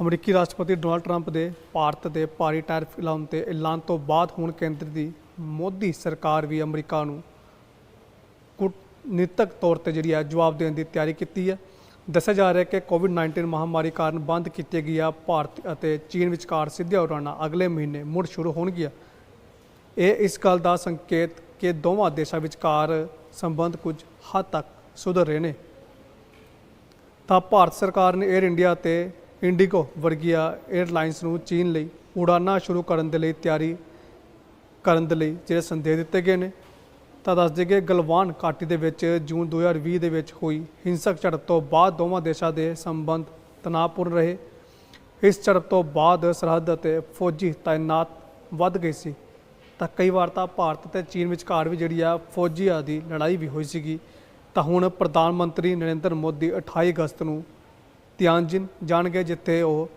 ਅਮਰੀਕੀ ਰਾਸ਼ਟਰਪਤੀ ਡੋਨਾਲਡ ਟਰੰਪ ਦੇ ਭਾਰਤ ਦੇ ਭਾਰੀ ਟੈਰਿਫ ਲਾਉਣ ਤੇ ਐਲਾਨ ਤੋਂ ਬਾਅਦ ਹੁਣ ਕੇਂਦਰ ਦੀ ਮੋਦੀ ਸਰਕਾਰ ਵੀ ਅਮਰੀਕਾ ਨੂੰ ਨਿਤਕ ਤੌਰ ਤੇ ਜਿਹੜੀ ਹੈ ਜਵਾਬ ਦੇਣ ਦੀ ਤਿਆਰੀ ਕੀਤੀ ਹੈ। ਦੱਸਿਆ ਜਾ ਰਿਹਾ ਹੈ ਕਿ ਕੋਵਿਡ-19 ਮਹਾਮਾਰੀ ਕਾਰਨ ਬੰਦ ਕੀਤੀਆਂ ਗਈਆਂ ਭਾਰਤ ਅਤੇ ਚੀਨ ਵਿਚਕਾਰ ਸਿੱਧੀਆਂ ਉਡਾਣਾਂ ਅਗਲੇ ਮਹੀਨੇ ਮੁੜ ਸ਼ੁਰੂ ਹੋਣਗੀਆਂ। ਇਹ ਇਸ ਗੱਲ ਦਾ ਸੰਕੇਤ ਕਿ ਦੋਵਾਂ ਦੇਸ਼ਾਂ ਵਿਚਕਾਰ ਸੰਬੰਧ ਕੁਝ ਹੱਦ ਤੱਕ ਸੁਧਰ ਰਹੇ ਨੇ। ਤਾਂ ਭਾਰਤ ਸਰਕਾਰ ਨੇ 에ਅਰ ਇੰਡੀਆ ਤੇ ਇੰਡੀਗੋ ਵਰਗੀਆਂ 에ਅਰਲਾਈਨਸ ਨੂੰ ਚੀਨ ਲਈ ਉਡਾਨਾਂ ਸ਼ੁਰੂ ਕਰਨ ਦੇ ਲਈ ਤਿਆਰੀ ਕਰਨ ਦੇ ਲਈ ਜਿਹੜੇ ਸੰਦੇਸ਼ ਦਿੱਤੇ ਗਏ ਨੇ। ਤਾਂ ਦੱਸ ਦੇਈਏ ਗਲਵਾਨ ਘਾਟੀ ਦੇ ਵਿੱਚ ਜੂਨ 2020 ਦੇ ਵਿੱਚ ਹੋਈ ਹਿੰਸਕ ਝੜਪ ਤੋਂ ਬਾਅਦ ਦੋਵਾਂ ਦੇਸ਼ਾਂ ਦੇ ਸੰਬੰਧ ਤਣਾਅਪੂਰਨ ਰਹੇ। ਇਸ ਝੜਪ ਤੋਂ ਬਾਅਦ ਸਰਹੱਦ ਅਤੇ ਫੌਜੀ ਤਾਇਨਾਤ ਵੱਧ ਗਈ ਸੀ। ਤਾਂ ਕਈ ਵਾਰ ਤਾਂ ਭਾਰਤ ਤੇ ਚੀਨ ਵਿਚਕਾਰ ਵੀ ਜਿਹੜੀ ਆ ਫੌਜੀ ਆਦੀ ਲੜਾਈ ਵੀ ਹੋਈ ਸੀਗੀ। ਤਾਂ ਹੁਣ ਪ੍ਰਧਾਨ ਮੰਤਰੀ ਨਰਿੰਦਰ ਮੋਦੀ 28 ਅਗਸਤ ਨੂੰ ਤਿਆਨਜਿਨ ਜਾਣਗੇ, ਜਿੱਥੇ ਉਹ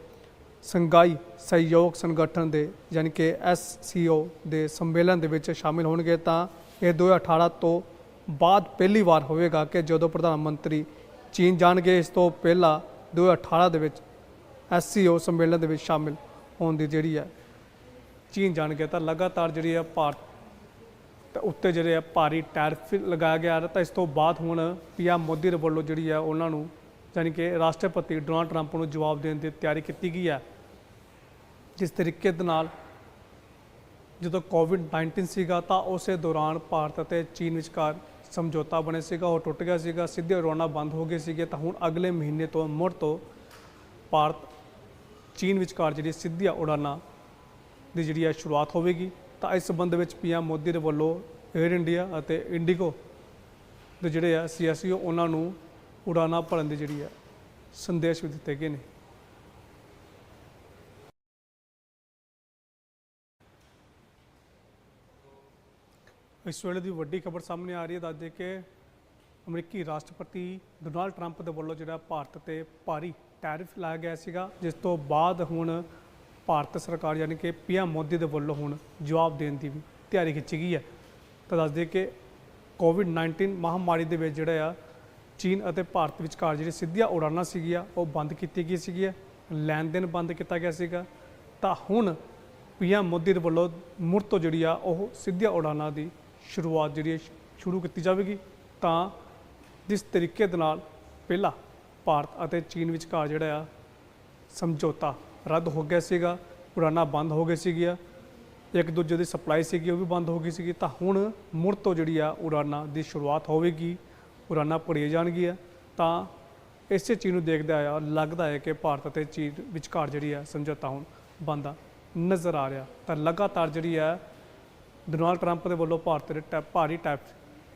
ਸੰਘਾਈ ਸਹਿਯੋਗ ਸੰਗਠਨ ਦੇ, ਯਾਨੀ ਕਿ ਐਸਸੀਓ ਦੇ ਸੰਮੇਲਨ ਦੇ ਵਿੱਚ ਸ਼ਾਮਿਲ ਹੋਣਗੇ। ਤਾਂ ਇਹ 2018 ਤੋਂ ਬਾਅਦ ਪਹਿਲੀ ਵਾਰ ਹੋਵੇਗਾ ਕਿ ਜਦੋਂ ਪ੍ਰਧਾਨ ਮੰਤਰੀ ਚੀਨ ਜਾਣਗੇ, ਇਸ ਤੋਂ ਪਹਿਲਾਂ 2018 ਦੇ ਵਿੱਚ ਐਸਸੀਓ ਸੰਮੇਲਨ ਦੇ ਵਿੱਚ ਸ਼ਾਮਿਲ ਹੋਣ ਦੀ ਜਿਹੜੀ ਹੈ ਚੀਨ ਜਾਣਗੇ, ਤਾਂ ਲਗਾਤਾਰ ਜਿਹੜੀ ਹੈ ਭਾਰਤ ਤੇ ਉੱਤੇ ਜਿਹੜੇ ਆ ਭਾਰੀ ਟੈਰਿਫ ਲਗਾਇਆ ਗਿਆ ਤਾਂ ਇਸ ਤੋਂ ਬਾਅਦ ਹੁਣ ਪੀਐਮ ਮੋਦੀ ਦੇ ਵੱਲੋਂ ਜਿਹੜੀ ਆ ਉਹਨਾਂ ਨੂੰ ਯਾਨੀ ਕਿ ਰਾਸ਼ਟਰਪਤੀ ਡੋਨਾਲਡ ਟਰੰਪ ਨੂੰ ਜਵਾਬ ਦੇਣ ਦੀ ਤਿਆਰੀ ਕੀਤੀ ਗਈ ਹੈ। ਜਿਸ ਤਰੀਕੇ ਦੇ ਨਾਲ ਜਦੋਂ ਕੋਵਿਡ-19 ਸੀਗਾ ਤਾਂ ਉਸੇ ਦੌਰਾਨ ਭਾਰਤ ਅਤੇ ਚੀਨ ਵਿਚਕਾਰ ਸਮਝੌਤਾ ਬਣੇ ਸੀਗਾ, ਉਹ ਟੁੱਟ ਗਿਆ ਸੀਗਾ, ਸਿੱਧੇ ਉਡਾਣਾਂ ਬੰਦ ਹੋ ਗਏ ਸੀਗੇ, ਤਾਂ ਹੁਣ ਅਗਲੇ ਮਹੀਨੇ ਤੋਂ ਮੁੜ ਤੋਂ ਭਾਰਤ ਚੀਨ ਵਿਚਕਾਰ ਜਿਹੜੀ ਸਿੱਧੀਆਂ ਉਡਾਨਾਂ ਦੀ ਜਿਹੜੀ ਆ ਸ਼ੁਰੂਆਤ ਹੋਵੇਗੀ, ਤਾਂ ਇਸ ਸੰਬੰਧ ਵਿੱਚ ਪੀਐਮ ਮੋਦੀ ਦੇ ਵੱਲੋਂ 에ਅਰ ਇੰਡੀਆ ਅਤੇ ਇੰਡੀਗੋ ਦੇ ਜਿਹੜੇ ਆ ਸੀਐਸਓ ਉਹਨਾਂ ਨੂੰ ਉਡਾਨਾਂ ਭਰਨ ਦੀ ਜਿਹੜੀ ਹੈ ਸੰਦੇਸ਼ ਵੀ ਦਿੱਤੇ ਗਏ ਨੇ। ਇਸ ਵੇਲੇ ਦੀ ਵੱਡੀ ਖਬਰ ਸਾਹਮਣੇ ਆ ਰਹੀ ਹੈ, ਦੱਸਦੇ ਕਿ ਅਮਰੀਕੀ ਰਾਸ਼ਟਰਪਤੀ ਡੋਨਾਲਡ ਟਰੰਪ ਦੇ ਵੱਲੋਂ ਜਿਹੜਾ ਭਾਰਤ ਤੇ ਭਾਰੀ ਟੈਰਿਫ ਲਾਇਆ ਗਿਆ ਸੀਗਾ, ਜਿਸ ਤੋਂ ਬਾਅਦ ਹੁਣ ਭਾਰਤ ਸਰਕਾਰ ਯਾਨੀ ਕਿ ਪੀਐਮ ਮੋਦੀ ਦੇ ਵੱਲੋਂ ਹੁਣ ਜਵਾਬ ਦੇਣ ਦੀ ਵੀ ਤਿਆਰੀ ਖਿੱਚੀ ਗਈ ਹੈ। ਤਾਂ ਦੱਸਦੇ ਕਿ ਕੋਵਿਡ-19 ਮਹਾਮਾਰੀ ਦੇ ਵਿੱਚ ਜਿਹੜਾ ਆ, ਚੀਨ ਅਤੇ ਭਾਰਤ ਵਿਚਕਾਰ ਜਿਹੜੀ ਸਿੱਧੀਆਂ ਉਡਾਨਾਂ ਸੀਗੀਆਂ, ਉਹ ਬੰਦ ਕੀਤੀ ਗਈ ਸੀਗੀਆਂ ਲੈਣ ਦੇਣ ਬੰਦ ਕੀਤਾ ਗਿਆ ਸੀਗਾ। ਤਾਂ ਹੁਣ ਪੀਐਮ ਮੋਦੀ ਦੇ ਵੱਲੋਂ ਮੁੜ ਤੋਂ ਜਿਹੜੀ ਆ, ਉਹ ਸਿੱਧੀਆਂ ਉਡਾਨਾਂ ਦੀ ਸ਼ੁਰੂਆਤ ਜਿਹੜੀ ਹੈ ਸ਼ੁਰੂ ਕੀਤੀ ਜਾਵੇਗੀ, ਤਾਂ ਜਿਸ ਤਰੀਕੇ ਦੇ ਨਾਲ ਪਹਿਲਾਂ ਭਾਰਤ ਅਤੇ ਚੀਨ ਵਿਚਕਾਰ ਜਿਹੜਾ ਆ ਸਮਝੌਤਾ ਰੱਦ ਹੋ ਗਿਆ ਸੀਗਾ, ਉਡਾਨਾਂ ਬੰਦ ਹੋ ਗਏ ਸੀਗੀਆਂ, ਇੱਕ ਦੂਜੇ ਦੀ ਸਪਲਾਈ ਸੀਗੀ ਉਹ ਵੀ ਬੰਦ ਹੋ ਗਈ ਸੀਗੀ, ਤਾਂ ਹੁਣ ਮੁੜ ਤੋਂ ਜਿਹੜੀ ਆ ਉਡਾਨਾਂ ਦੀ ਸ਼ੁਰੂਆਤ ਹੋਵੇਗੀ, ਉਡਾਨਾਂ ਭਰੀਆਂ ਜਾਣਗੀਆਂ, ਤਾਂ ਇਸੇ ਚੀਜ਼ ਨੂੰ ਦੇਖਦੇ ਆ ਲੱਗਦਾ ਹੈ ਕਿ ਭਾਰਤ ਅਤੇ ਚੀਨ ਵਿਚਕਾਰ ਜਿਹੜੀ ਆ ਸਮਝੌਤਾ ਹੁਣ ਬੰਦਾ ਨਜ਼ਰ ਆ ਰਿਹਾ। ਤਾਂ ਲਗਾਤਾਰ ਜਿਹੜੀ ਆ ਡੋਨਾਲਡ ਟਰੰਪ ਦੇ ਵੱਲੋਂ ਭਾਰਤ ਦੇ ਟੈ- ਭਾਰੀ ਟੈਪ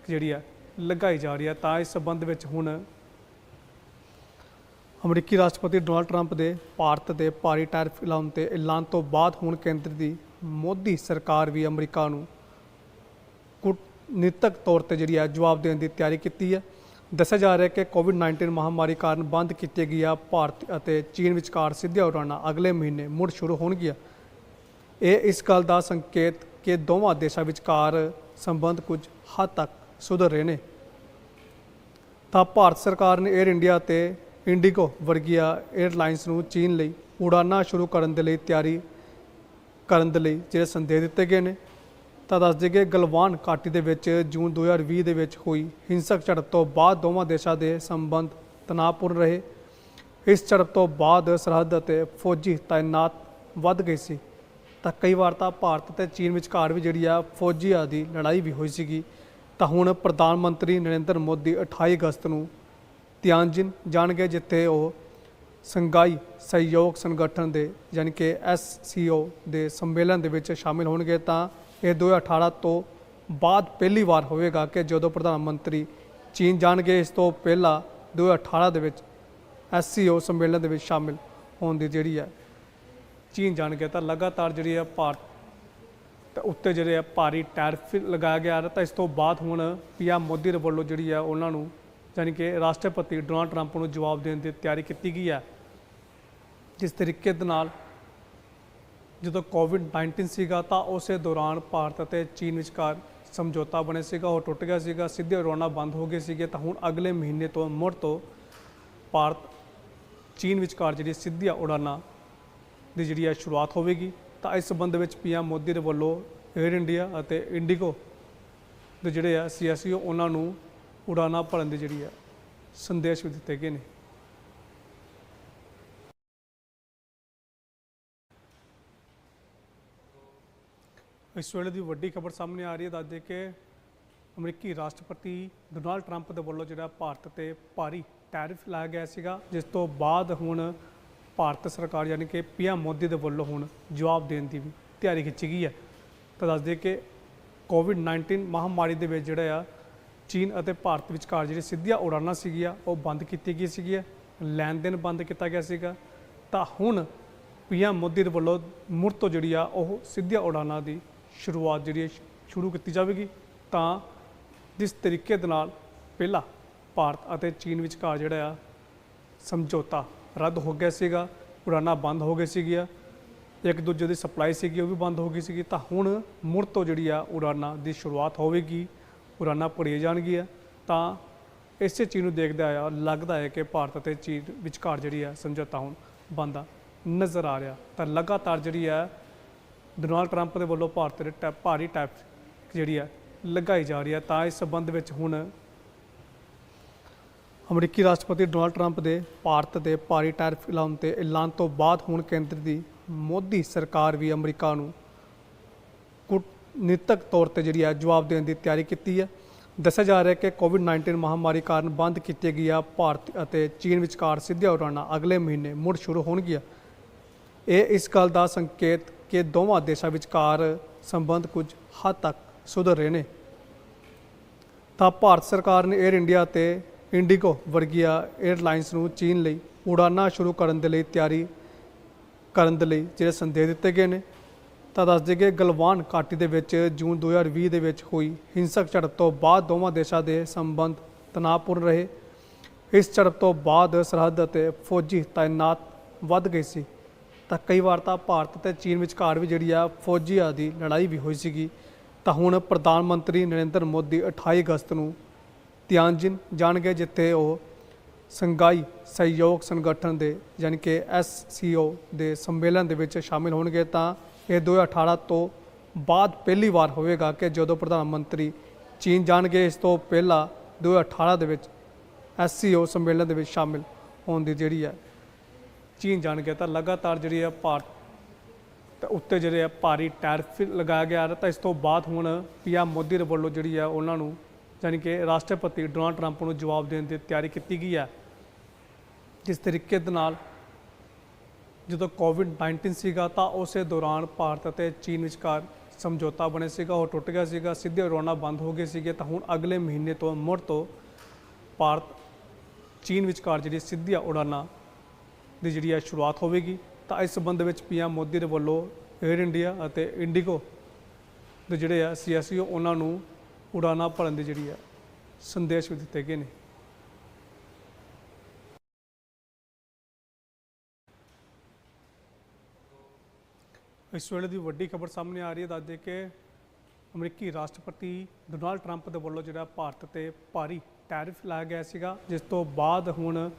ਜਿਹੜੀ ਹੈ ਲਗਾਈ ਜਾ ਰਹੀ ਹੈ। ਤਾਂ ਇਸ ਸੰਬੰਧ ਵਿੱਚ ਹੁਣ ਅਮਰੀਕੀ ਰਾਸ਼ਟਰਪਤੀ ਡੋਨਾਲਡ ਟਰੰਪ ਦੇ ਭਾਰਤ ਦੇ ਭਾਰੀ ਟੈਰਿਫ ਲਾਉਣ ਤੇ ਐਲਾਨ ਤੋਂ ਬਾਅਦ ਹੁਣ ਕੇਂਦਰ ਦੀ ਮੋਦੀ ਸਰਕਾਰ ਵੀ ਅਮਰੀਕਾ ਨੂੰ ਕੂਟਨੀਤਕ ਤੌਰ ਤੇ ਜਿਹੜੀ ਹੈ ਜਵਾਬ ਦੇਣ ਦੀ ਤਿਆਰੀ ਕੀਤੀ ਹੈ। ਦੱਸਿਆ ਜਾ ਰਿਹਾ ਹੈ ਕਿ ਕੋਵਿਡ-19 ਮਹਾਮਾਰੀ ਕਾਰਨ ਬੰਦ ਕੀਤੀਆਂ ਗਈਆਂ ਭਾਰਤ ਅਤੇ ਚੀਨ ਵਿਚਕਾਰ ਸਿੱਧੀਆਂ ਉਡਾਣਾਂ ਅਗਲੇ ਮਹੀਨੇ ਮੁੜ ਸ਼ੁਰੂ ਹੋਣਗੀਆਂ। ਇਹ ਇਸ ਗੱਲ ਦਾ ਸੰਕੇਤ ਕਿ ਦੋਵਾਂ ਦੇਸ਼ਾਂ ਵਿਚਕਾਰ ਸੰਬੰਧ ਕੁਝ ਹੱਦ ਤੱਕ ਸੁਧਰ ਰਹੇ ਨੇ। ਤਾਂ ਭਾਰਤ ਸਰਕਾਰ ਨੇ 에ਅਰ ਇੰਡੀਆ ਤੇ ਇੰਡੀਗੋ ਵਰਗੀਆਂ 에ਅਰਲਾਈਨਸ ਨੂੰ ਚੀਨ ਲਈ ਉਡਾਨਾਂ ਸ਼ੁਰੂ ਕਰਨ ਦੇ ਲਈ ਤਿਆਰੀ ਕਰਨ ਦੇ ਲਈ ਜਿਹੜੇ ਸੰਦੇਸ਼ ਦਿੱਤੇ ਗਏ ਨੇ। ਤਾਂ ਦੱਸ ਦੇਈਏ ਗਲਵਾਨ ਘਾਟੀ ਦੇ ਵਿੱਚ ਜੂਨ 2020 ਦੇ ਵਿੱਚ ਹੋਈ ਹਿੰਸਕ ਝੜਪ ਤੋਂ ਬਾਅਦ ਦੋਵਾਂ ਦੇਸ਼ਾਂ ਦੇ ਸੰਬੰਧ ਤਣਾਅਪੂਰਨ ਰਹੇ। ਇਸ ਝੜਪ ਤੋਂ ਬਾਅਦ ਸਰਹੱਦ ਅਤੇ ਫੌਜੀ ਤਾਇਨਾਤ ਵੱਧ ਗਈ ਸੀ। ਤਾਂ ਕਈ ਵਾਰ ਤਾਂ ਭਾਰਤ ਤੇ ਚੀਨ ਵਿਚਕਾਰ ਵੀ ਜਿਹੜੀ ਆ ਫੌਜੀ ਆਦੀ ਲੜਾਈ ਵੀ ਹੋਈ ਸੀਗੀ। ਤਾਂ ਹੁਣ ਪ੍ਰਧਾਨ ਮੰਤਰੀ ਨਰਿੰਦਰ ਮੋਦੀ 28 ਅਗਸਤ ਨੂੰ ਤਿਆਨਜਿਨ ਜਾਣਗੇ, ਜਿੱਥੇ ਉਹ ਸੰਘਾਈ ਸਹਿਯੋਗ ਸੰਗਠਨ ਦੇ ਯਾਨੀ ਕਿ ਐਸਸੀਓ ਦੇ ਸੰਮੇਲਨ ਦੇ ਵਿੱਚ ਸ਼ਾਮਿਲ ਹੋਣਗੇ। ਤਾਂ ਇਹ 2018 ਤੋਂ ਬਾਅਦ ਪਹਿਲੀ ਵਾਰ ਹੋਵੇਗਾ ਕਿ ਜਦੋਂ ਪ੍ਰਧਾਨ ਮੰਤਰੀ ਚੀਨ ਜਾਣਗੇ, ਇਸ ਤੋਂ ਪਹਿਲਾਂ 2018 ਦੇ ਵਿੱਚ ਐਸਸੀਓ ਸੰਮੇਲਨ ਦੇ ਵਿੱਚ ਸ਼ਾਮਿਲ ਹੋਣ ਦੀ ਜਿਹੜੀ ਹੈ ਚੀਨ ਜਾਣਗੇ ਤਾਂ ਲਗਾਤਾਰ ਜਿਹੜੀ ਹੈ ਭਾਰਤ ਤੇ ਉੱਤੇ ਜਿਹੜੇ ਆ ਭਾਰੀ ਟੈਰਿਫ ਲਗਾਇਆ ਗਿਆ ਤਾਂ ਇਸ ਤੋਂ ਬਾਅਦ ਹੁਣ ਪੀਐਮ ਮੋਦੀ ਦੇ ਵੱਲੋਂ ਜਿਹੜੀ ਆ ਉਹਨਾਂ ਨੂੰ ਯਾਨੀ ਕਿ ਰਾਸ਼ਟਰਪਤੀ ਡੋਨਾਲਡ ਟਰੰਪ ਨੂੰ ਜਵਾਬ ਦੇਣ ਦੀ ਤਿਆਰੀ ਕੀਤੀ ਗਈ ਹੈ। ਜਿਸ ਤਰੀਕੇ ਦੇ ਨਾਲ ਜਦੋਂ ਕੋਵਿਡ-19 ਸੀਗਾ ਤਾਂ ਉਸੇ ਦੌਰਾਨ ਭਾਰਤ ਅਤੇ ਚੀਨ ਵਿਚਕਾਰ ਸਮਝੌਤਾ ਬਣੇ ਸੀਗਾ, ਉਹ ਟੁੱਟ ਗਿਆ ਸੀਗਾ, ਸਿੱਧੇ ਉਡਾਣਾਂ ਬੰਦ ਹੋ ਗਏ ਸੀਗੇ ਤਾਂ ਹੁਣ ਅਗਲੇ ਮਹੀਨੇ ਤੋਂ ਮੁੜ ਤੋਂ ਭਾਰਤ ਚੀਨ ਵਿਚਕਾਰ ਜਿਹੜੀ ਸਿੱਧੀਆਂ ਉਡਾਨਾਂ ਦੀ ਜਿਹੜੀ ਹੈ ਸ਼ੁਰੂਆਤ ਹੋਵੇਗੀ, ਤਾਂ ਇਸ ਸੰਬੰਧ ਵਿੱਚ ਪੀਐਮ ਮੋਦੀ ਦੇ ਵੱਲੋਂ 에ਅਰ ਇੰਡੀਆ ਅਤੇ ਇੰਡੀਗੋ ਦੇ ਜਿਹੜੇ ਆ ਸੀਐਸਈਓ ਉਹਨਾਂ ਨੂੰ ਉਡਾਣਾਂ ਭਰਨ ਦੀ ਜਿਹੜੀ ਹੈ ਸੰਦੇਸ਼ ਵੀ ਦਿੱਤੇ ਗਏ ਨੇ। ਇਸ ਵੇਲੇ ਦੀ ਵੱਡੀ ਖਬਰ ਸਾਹਮਣੇ ਆ ਰਹੀ ਹੈ, ਦੱਸਦੇ ਕਿ ਅਮਰੀਕੀ ਰਾਸ਼ਟਰਪਤੀ ਡੋਨਾਲਡ ਟਰੰਪ ਦੇ ਵੱਲੋਂ ਜਿਹੜਾ ਭਾਰਤ ਤੇ ਭਾਰੀ ਟੈਰਿਫ ਲਾਇਆ ਗਿਆ ਸੀਗਾ, ਜਿਸ ਤੋਂ ਬਾਅਦ ਹੁਣ ਭਾਰਤ ਸਰਕਾਰ ਯਾਨੀ ਕਿ ਪੀਐਮ ਮੋਦੀ ਦੇ ਵੱਲੋਂ ਹੁਣ ਜਵਾਬ ਦੇਣ ਦੀ ਵੀ ਤਿਆਰੀ ਖਿੱਚੀ ਗਈ ਹੈ। ਤਾਂ ਦੱਸਦੇ ਕਿ ਕੋਵਿਡ-19 ਮਹਾਮਾਰੀ ਦੇ ਵਿੱਚ ਜਿਹੜਾ ਆ, ਚੀਨ ਅਤੇ ਭਾਰਤ ਵਿਚਕਾਰ ਜਿਹੜੀ ਸਿੱਧੀਆਂ ਉਡਾਨਾਂ ਸੀਗੀਆਂ, ਉਹ ਬੰਦ ਕੀਤੀ ਗਈ ਸੀਗੀਆਂ ਲੈਣ ਦੇਣ ਬੰਦ ਕੀਤਾ ਗਿਆ ਸੀਗਾ। ਤਾਂ ਹੁਣ ਪੀਐਮ ਮੋਦੀ ਦੇ ਵੱਲੋਂ ਮੁੜ ਤੋਂ ਜਿਹੜੀ ਆ, ਉਹ ਸਿੱਧੀਆਂ ਉਡਾਨਾਂ ਦੀ ਸ਼ੁਰੂਆਤ ਜਿਹੜੀ ਹੈ ਸ਼ੁਰੂ ਕੀਤੀ ਜਾਵੇਗੀ। ਤਾਂ ਜਿਸ ਤਰੀਕੇ ਦੇ ਨਾਲ ਪਹਿਲਾਂ ਭਾਰਤ ਅਤੇ ਚੀਨ ਵਿਚਕਾਰ ਜਿਹੜਾ ਆ, ਸਮਝੌਤਾ ਰੱਦ ਹੋ ਗਿਆ ਸੀਗਾ ਉਡਾਨਾਂ ਬੰਦ ਹੋ ਗਈ ਸੀਗੀਆਂ ਇੱਕ ਦੂਜੇ ਦੀ ਸਪਲਾਈ ਸੀਗੀ, ਉਹ ਵੀ ਬੰਦ ਹੋ ਗਈ ਸੀਗੀ, ਤਾਂ ਹੁਣ ਮੁੜ ਤੋਂ ਜਿਹੜੀ ਆ, ਉਡਾਨਾਂ ਦੀ ਸ਼ੁਰੂਆਤ ਹੋਵੇਗੀ, ਉਡਾਨਾਂ ਭਰੀਆਂ ਜਾਣਗੀਆਂ, ਤਾਂ ਇਸੇ ਚੀਜ਼ ਨੂੰ ਦੇਖਦੇ ਆ, ਲੱਗਦਾ ਹੈ ਕਿ ਭਾਰਤ ਅਤੇ ਚੀਨ ਵਿਚਕਾਰ ਜਿਹੜੀ ਆ, ਸਮਝੌਤਾ ਹੁਣ ਬੰਦਾ ਨਜ਼ਰ ਆ ਰਿਹਾ। ਤਾਂ ਲਗਾਤਾਰ ਜਿਹੜੀ ਆ, ਡੋਨਾਲਡ ਟਰੰਪ ਦੇ ਵੱਲੋਂ ਭਾਰਤ ਦੇ ਭਾਰੀ ਟੈਪ ਜਿਹੜੀ ਆ, ਲਗਾਈ ਜਾ ਰਹੀ ਹੈ ਤਾਂ ਇਸ ਸੰਬੰਧ ਵਿੱਚ ਹੁਣ ਅਮਰੀਕੀ ਰਾਸ਼ਟਰਪਤੀ ਡੋਨਾਲਡ ਟਰੰਪ ਦੇ ਭਾਰਤ ਦੇ ਭਾਰੀ ਟੈਰਿਫ ਲਾਉਣ ਤੇ ਐਲਾਨ ਤੋਂ ਬਾਅਦ ਹੁਣ ਕੇਂਦਰ ਦੀ ਮੋਦੀ ਸਰਕਾਰ ਵੀ ਅਮਰੀਕਾ ਨੂੰ ਕੂਟਨੀਤਕ ਤੌਰ ਤੇ ਜਿਹੜੀ ਹੈ ਜਵਾਬ ਦੇਣ ਦੀ ਤਿਆਰੀ ਕੀਤੀ ਹੈ। ਦੱਸਿਆ ਜਾ ਰਿਹਾ ਹੈ ਕਿ ਕੋਵਿਡ-19 ਮਹਾਮਾਰੀ ਕਾਰਨ ਬੰਦ ਕੀਤੇ ਗਿਆ ਭਾਰਤ ਅਤੇ ਚੀਨ ਵਿਚਕਾਰ ਸਿੱਧੀਆਂ ਉਡਾਣਾਂ ਅਗਲੇ ਮਹੀਨੇ ਮੁੜ ਸ਼ੁਰੂ ਹੋਣਗੀਆਂ। ਇਹ ਇਸ ਗੱਲ ਦਾ ਸੰਕੇਤ ਕਿ ਦੋਵਾਂ ਦੇਸ਼ਾਂ ਵਿਚਕਾਰ ਸੰਬੰਧ ਕੁਝ ਹੱਦ ਤੱਕ ਸੁਧਰ ਰਹੇ ਨੇ। ਤਾਂ ਭਾਰਤ ਸਰਕਾਰ ਨੇ 에ਅਰ ਇੰਡੀਆ ਤੇ ਇੰਡੀਗੋ ਵਰਗੀਆਂ 에ਅਰਲਾਈਨਸ ਨੂੰ ਚੀਨ ਲਈ ਉਡਾਨਾਂ ਸ਼ੁਰੂ ਕਰਨ ਦੇ ਲਈ ਤਿਆਰੀ ਕਰਨ ਦੇ ਲਈ ਜਿਹੜੇ ਸੰਦੇਸ਼ ਦਿੱਤੇ ਗਏ ਨੇ। ਤਾਂ ਦੱਸ ਦਈਏ ਕਿ ਗਲਵਾਨ ਘਾਟੀ ਦੇ ਵਿੱਚ ਜੂਨ 2020 ਦੇ ਵਿੱਚ ਹੋਈ ਹਿੰਸਕ ਝੜਪ ਤੋਂ ਬਾਅਦ ਦੋਵਾਂ ਦੇਸ਼ਾਂ ਦੇ ਸੰਬੰਧ ਤਣਾਅਪੂਰਨ ਰਹੇ। ਇਸ ਝੜਪ ਤੋਂ ਬਾਅਦ ਸਰਹੱਦ ਅਤੇ ਫੌਜੀ ਤਾਇਨਾਤ ਵੱਧ ਗਈ ਸੀ। ਤਾਂ ਕਈ ਵਾਰ ਤਾਂ ਭਾਰਤ ਤੇ ਚੀਨ ਵਿਚਕਾਰ ਵੀ ਜਿਹੜੀ ਆ ਫੌਜੀਆਂ ਦੀ ਲੜਾਈ ਵੀ ਹੋਈ ਸੀਗੀ। ਤਾਂ ਹੁਣ ਪ੍ਰਧਾਨ ਮੰਤਰੀ ਨਰਿੰਦਰ ਮੋਦੀ 28 ਅਗਸਤ ਨੂੰ ਤਿਆਨਜਿਨ ਜਾਣਗੇ ਜਿੱਥੇ ਉਹ ਸੰਘਾਈ ਸਹਿਯੋਗ ਸੰਗਠਨ ਦੇ ਯਾਨੀ ਕਿ ਐਸਸੀਓ ਦੇ ਸੰਮੇਲਨ ਦੇ ਵਿੱਚ ਸ਼ਾਮਿਲ ਹੋਣਗੇ, ਤਾਂ ਇਹ 2018 ਤੋਂ ਬਾਅਦ ਪਹਿਲੀ ਵਾਰ ਹੋਵੇਗਾ ਕਿ ਜਦੋਂ ਪ੍ਰਧਾਨ ਮੰਤਰੀ ਚੀਨ ਜਾਣਗੇ, ਇਸ ਤੋਂ ਪਹਿਲਾਂ 2018 ਦੇ ਵਿੱਚ ਐਸਸੀਓ ਸੰਮੇਲਨ ਦੇ ਵਿੱਚ ਸ਼ਾਮਿਲ ਹੋਣ ਦੀ ਜਿਹੜੀ ਹੈ, ਚੀਨ ਜਾਣਗੇ ਤਾਂ ਲਗਾਤਾਰ ਜਿਹੜੀ ਹੈ ਭਾਰਤ ਤੇ ਉੱਤੇ ਜਿਹੜੇ ਆ ਭਾਰੀ ਟੈਰਿਫ ਲਗਾਇਆ ਗਿਆ ਤਾਂ ਇਸ ਤੋਂ ਬਾਅਦ ਹੁਣ ਪੀਐਮ ਮੋਦੀ ਦੇ ਵੱਲੋਂ ਜਿਹੜੀ ਹੈ ਉਹਨਾਂ ਨੂੰ ਯਾਨੀ ਕਿ ਰਾਸ਼ਟਰਪਤੀ ਡੋਨਾਲਡ ਟਰੰਪ ਨੂੰ ਜਵਾਬ ਦੇਣ ਦੀ ਤਿਆਰੀ ਕੀਤੀ ਗਈ ਹੈ। ਜਿਸ ਤਰੀਕੇ ਦੇ ਨਾਲ ਜਦੋਂ ਕੋਵਿਡ-19 ਸੀਗਾ ਤਾਂ ਉਸੇ ਦੌਰਾਨ ਭਾਰਤ ਅਤੇ ਚੀਨ ਵਿਚਕਾਰ ਸਮਝੌਤਾ ਬਣਿਆ ਸੀਗਾ, ਉਹ ਟੁੱਟ ਗਿਆ ਸੀਗਾ, ਸਿੱਧੇ ਉਡਾਣਾਂ ਬੰਦ ਹੋ ਗਏ ਸੀਗੇ। ਤਾਂ ਹੁਣ ਅਗਲੇ ਮਹੀਨੇ ਤੋਂ ਮੁੜ ਤੋਂ ਭਾਰਤ ਚੀਨ ਵਿਚਕਾਰ ਜਿਹੜੀ ਸਿੱਧੀਆਂ ਉਡਾਣਾਂ ਦੀ ਜਿਹੜੀ ਆ ਸ਼ੁਰੂਆਤ ਹੋਵੇਗੀ। ਤਾਂ ਇਸ ਸੰਬੰਧ ਵਿੱਚ ਪੀਐਮ ਮੋਦੀ ਦੇ ਵੱਲੋਂ 에ਅਰ ਇੰਡੀਆ ਅਤੇ ਇੰਡੀਗੋ ਦੇ ਜਿਹੜੇ ਆ ਸੀਐਸਈਓ ਉਹਨਾਂ ਨੂੰ ਉਡਾਨਾ ਭਰਨ ਦੀ ਜਿਹੜੀ ਆ ਸੰਦੇਸ਼ ਵੀ ਦਿੱਤੇ ਗਏ ਨੇ। ਇਸ ਵੇਲੇ ਦੀ ਵੱਡੀ ਖਬਰ ਸਾਹਮਣੇ ਆ ਰਹੀ ਹੈ, ਦੱਸਦੇ ਕਿ ਅਮਰੀਕੀ ਰਾਸ਼ਟਰਪਤੀ ਡੋਨਾਲਡ ਟਰੰਪ ਦੇ ਵੱਲੋਂ ਜਿਹੜਾ ਭਾਰਤ ਤੇ ਭਾਰੀ ਟੈਰਿਫ ਲਾਇਆ ਗਿਆ ਸੀਗਾ, ਜਿਸ ਤੋਂ ਬਾਅਦ ਹੁਣ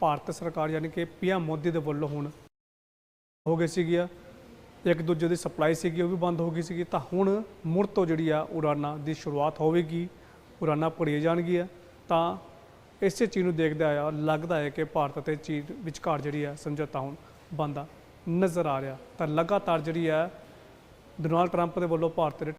ਭਾਰਤ ਸਰਕਾਰ ਯਾਨੀ ਕਿ ਪੀਐਮ ਮੋਦੀ ਦੇ ਵੱਲੋਂ ਹੁਣ ਹੋ ਗਈ ਸੀਗੀ ਆ। ਇੱਕ ਦੂਜੇ ਦੀ ਸਪਲਾਈ ਸੀਗੀ, ਉਹ ਵੀ ਬੰਦ ਹੋ ਗਈ ਸੀਗੀ। ਤਾਂ ਹੁਣ ਮੁੜ ਤੋਂ ਜਿਹੜੀ ਆ ਉਡਾਨਾਂ ਦੀ ਸ਼ੁਰੂਆਤ ਹੋਵੇਗੀ, ਉਡਾਨਾਂ ਭਰੀਆਂ ਜਾਣਗੀਆਂ। ਤਾਂ ਇਸੇ ਚੀਜ਼ ਨੂੰ ਦੇਖਦੇ ਆ ਲੱਗਦਾ ਹੈ ਕਿ ਭਾਰਤ ਅਤੇ ਚੀਨ ਵਿਚਕਾਰ ਜਿਹੜੀ ਆ ਸਮਝੌਤਾ ਹੁਣ ਬੰਦਾ ਨਜ਼ਰ ਆ ਰਿਹਾ। ਤਾਂ ਲਗਾਤਾਰ ਜਿਹੜੀ ਆ ਡੋਨਾਲਡ ਟਰੰਪ ਦੇ ਵੱਲੋਂ ਭਾਰਤ ਦੇ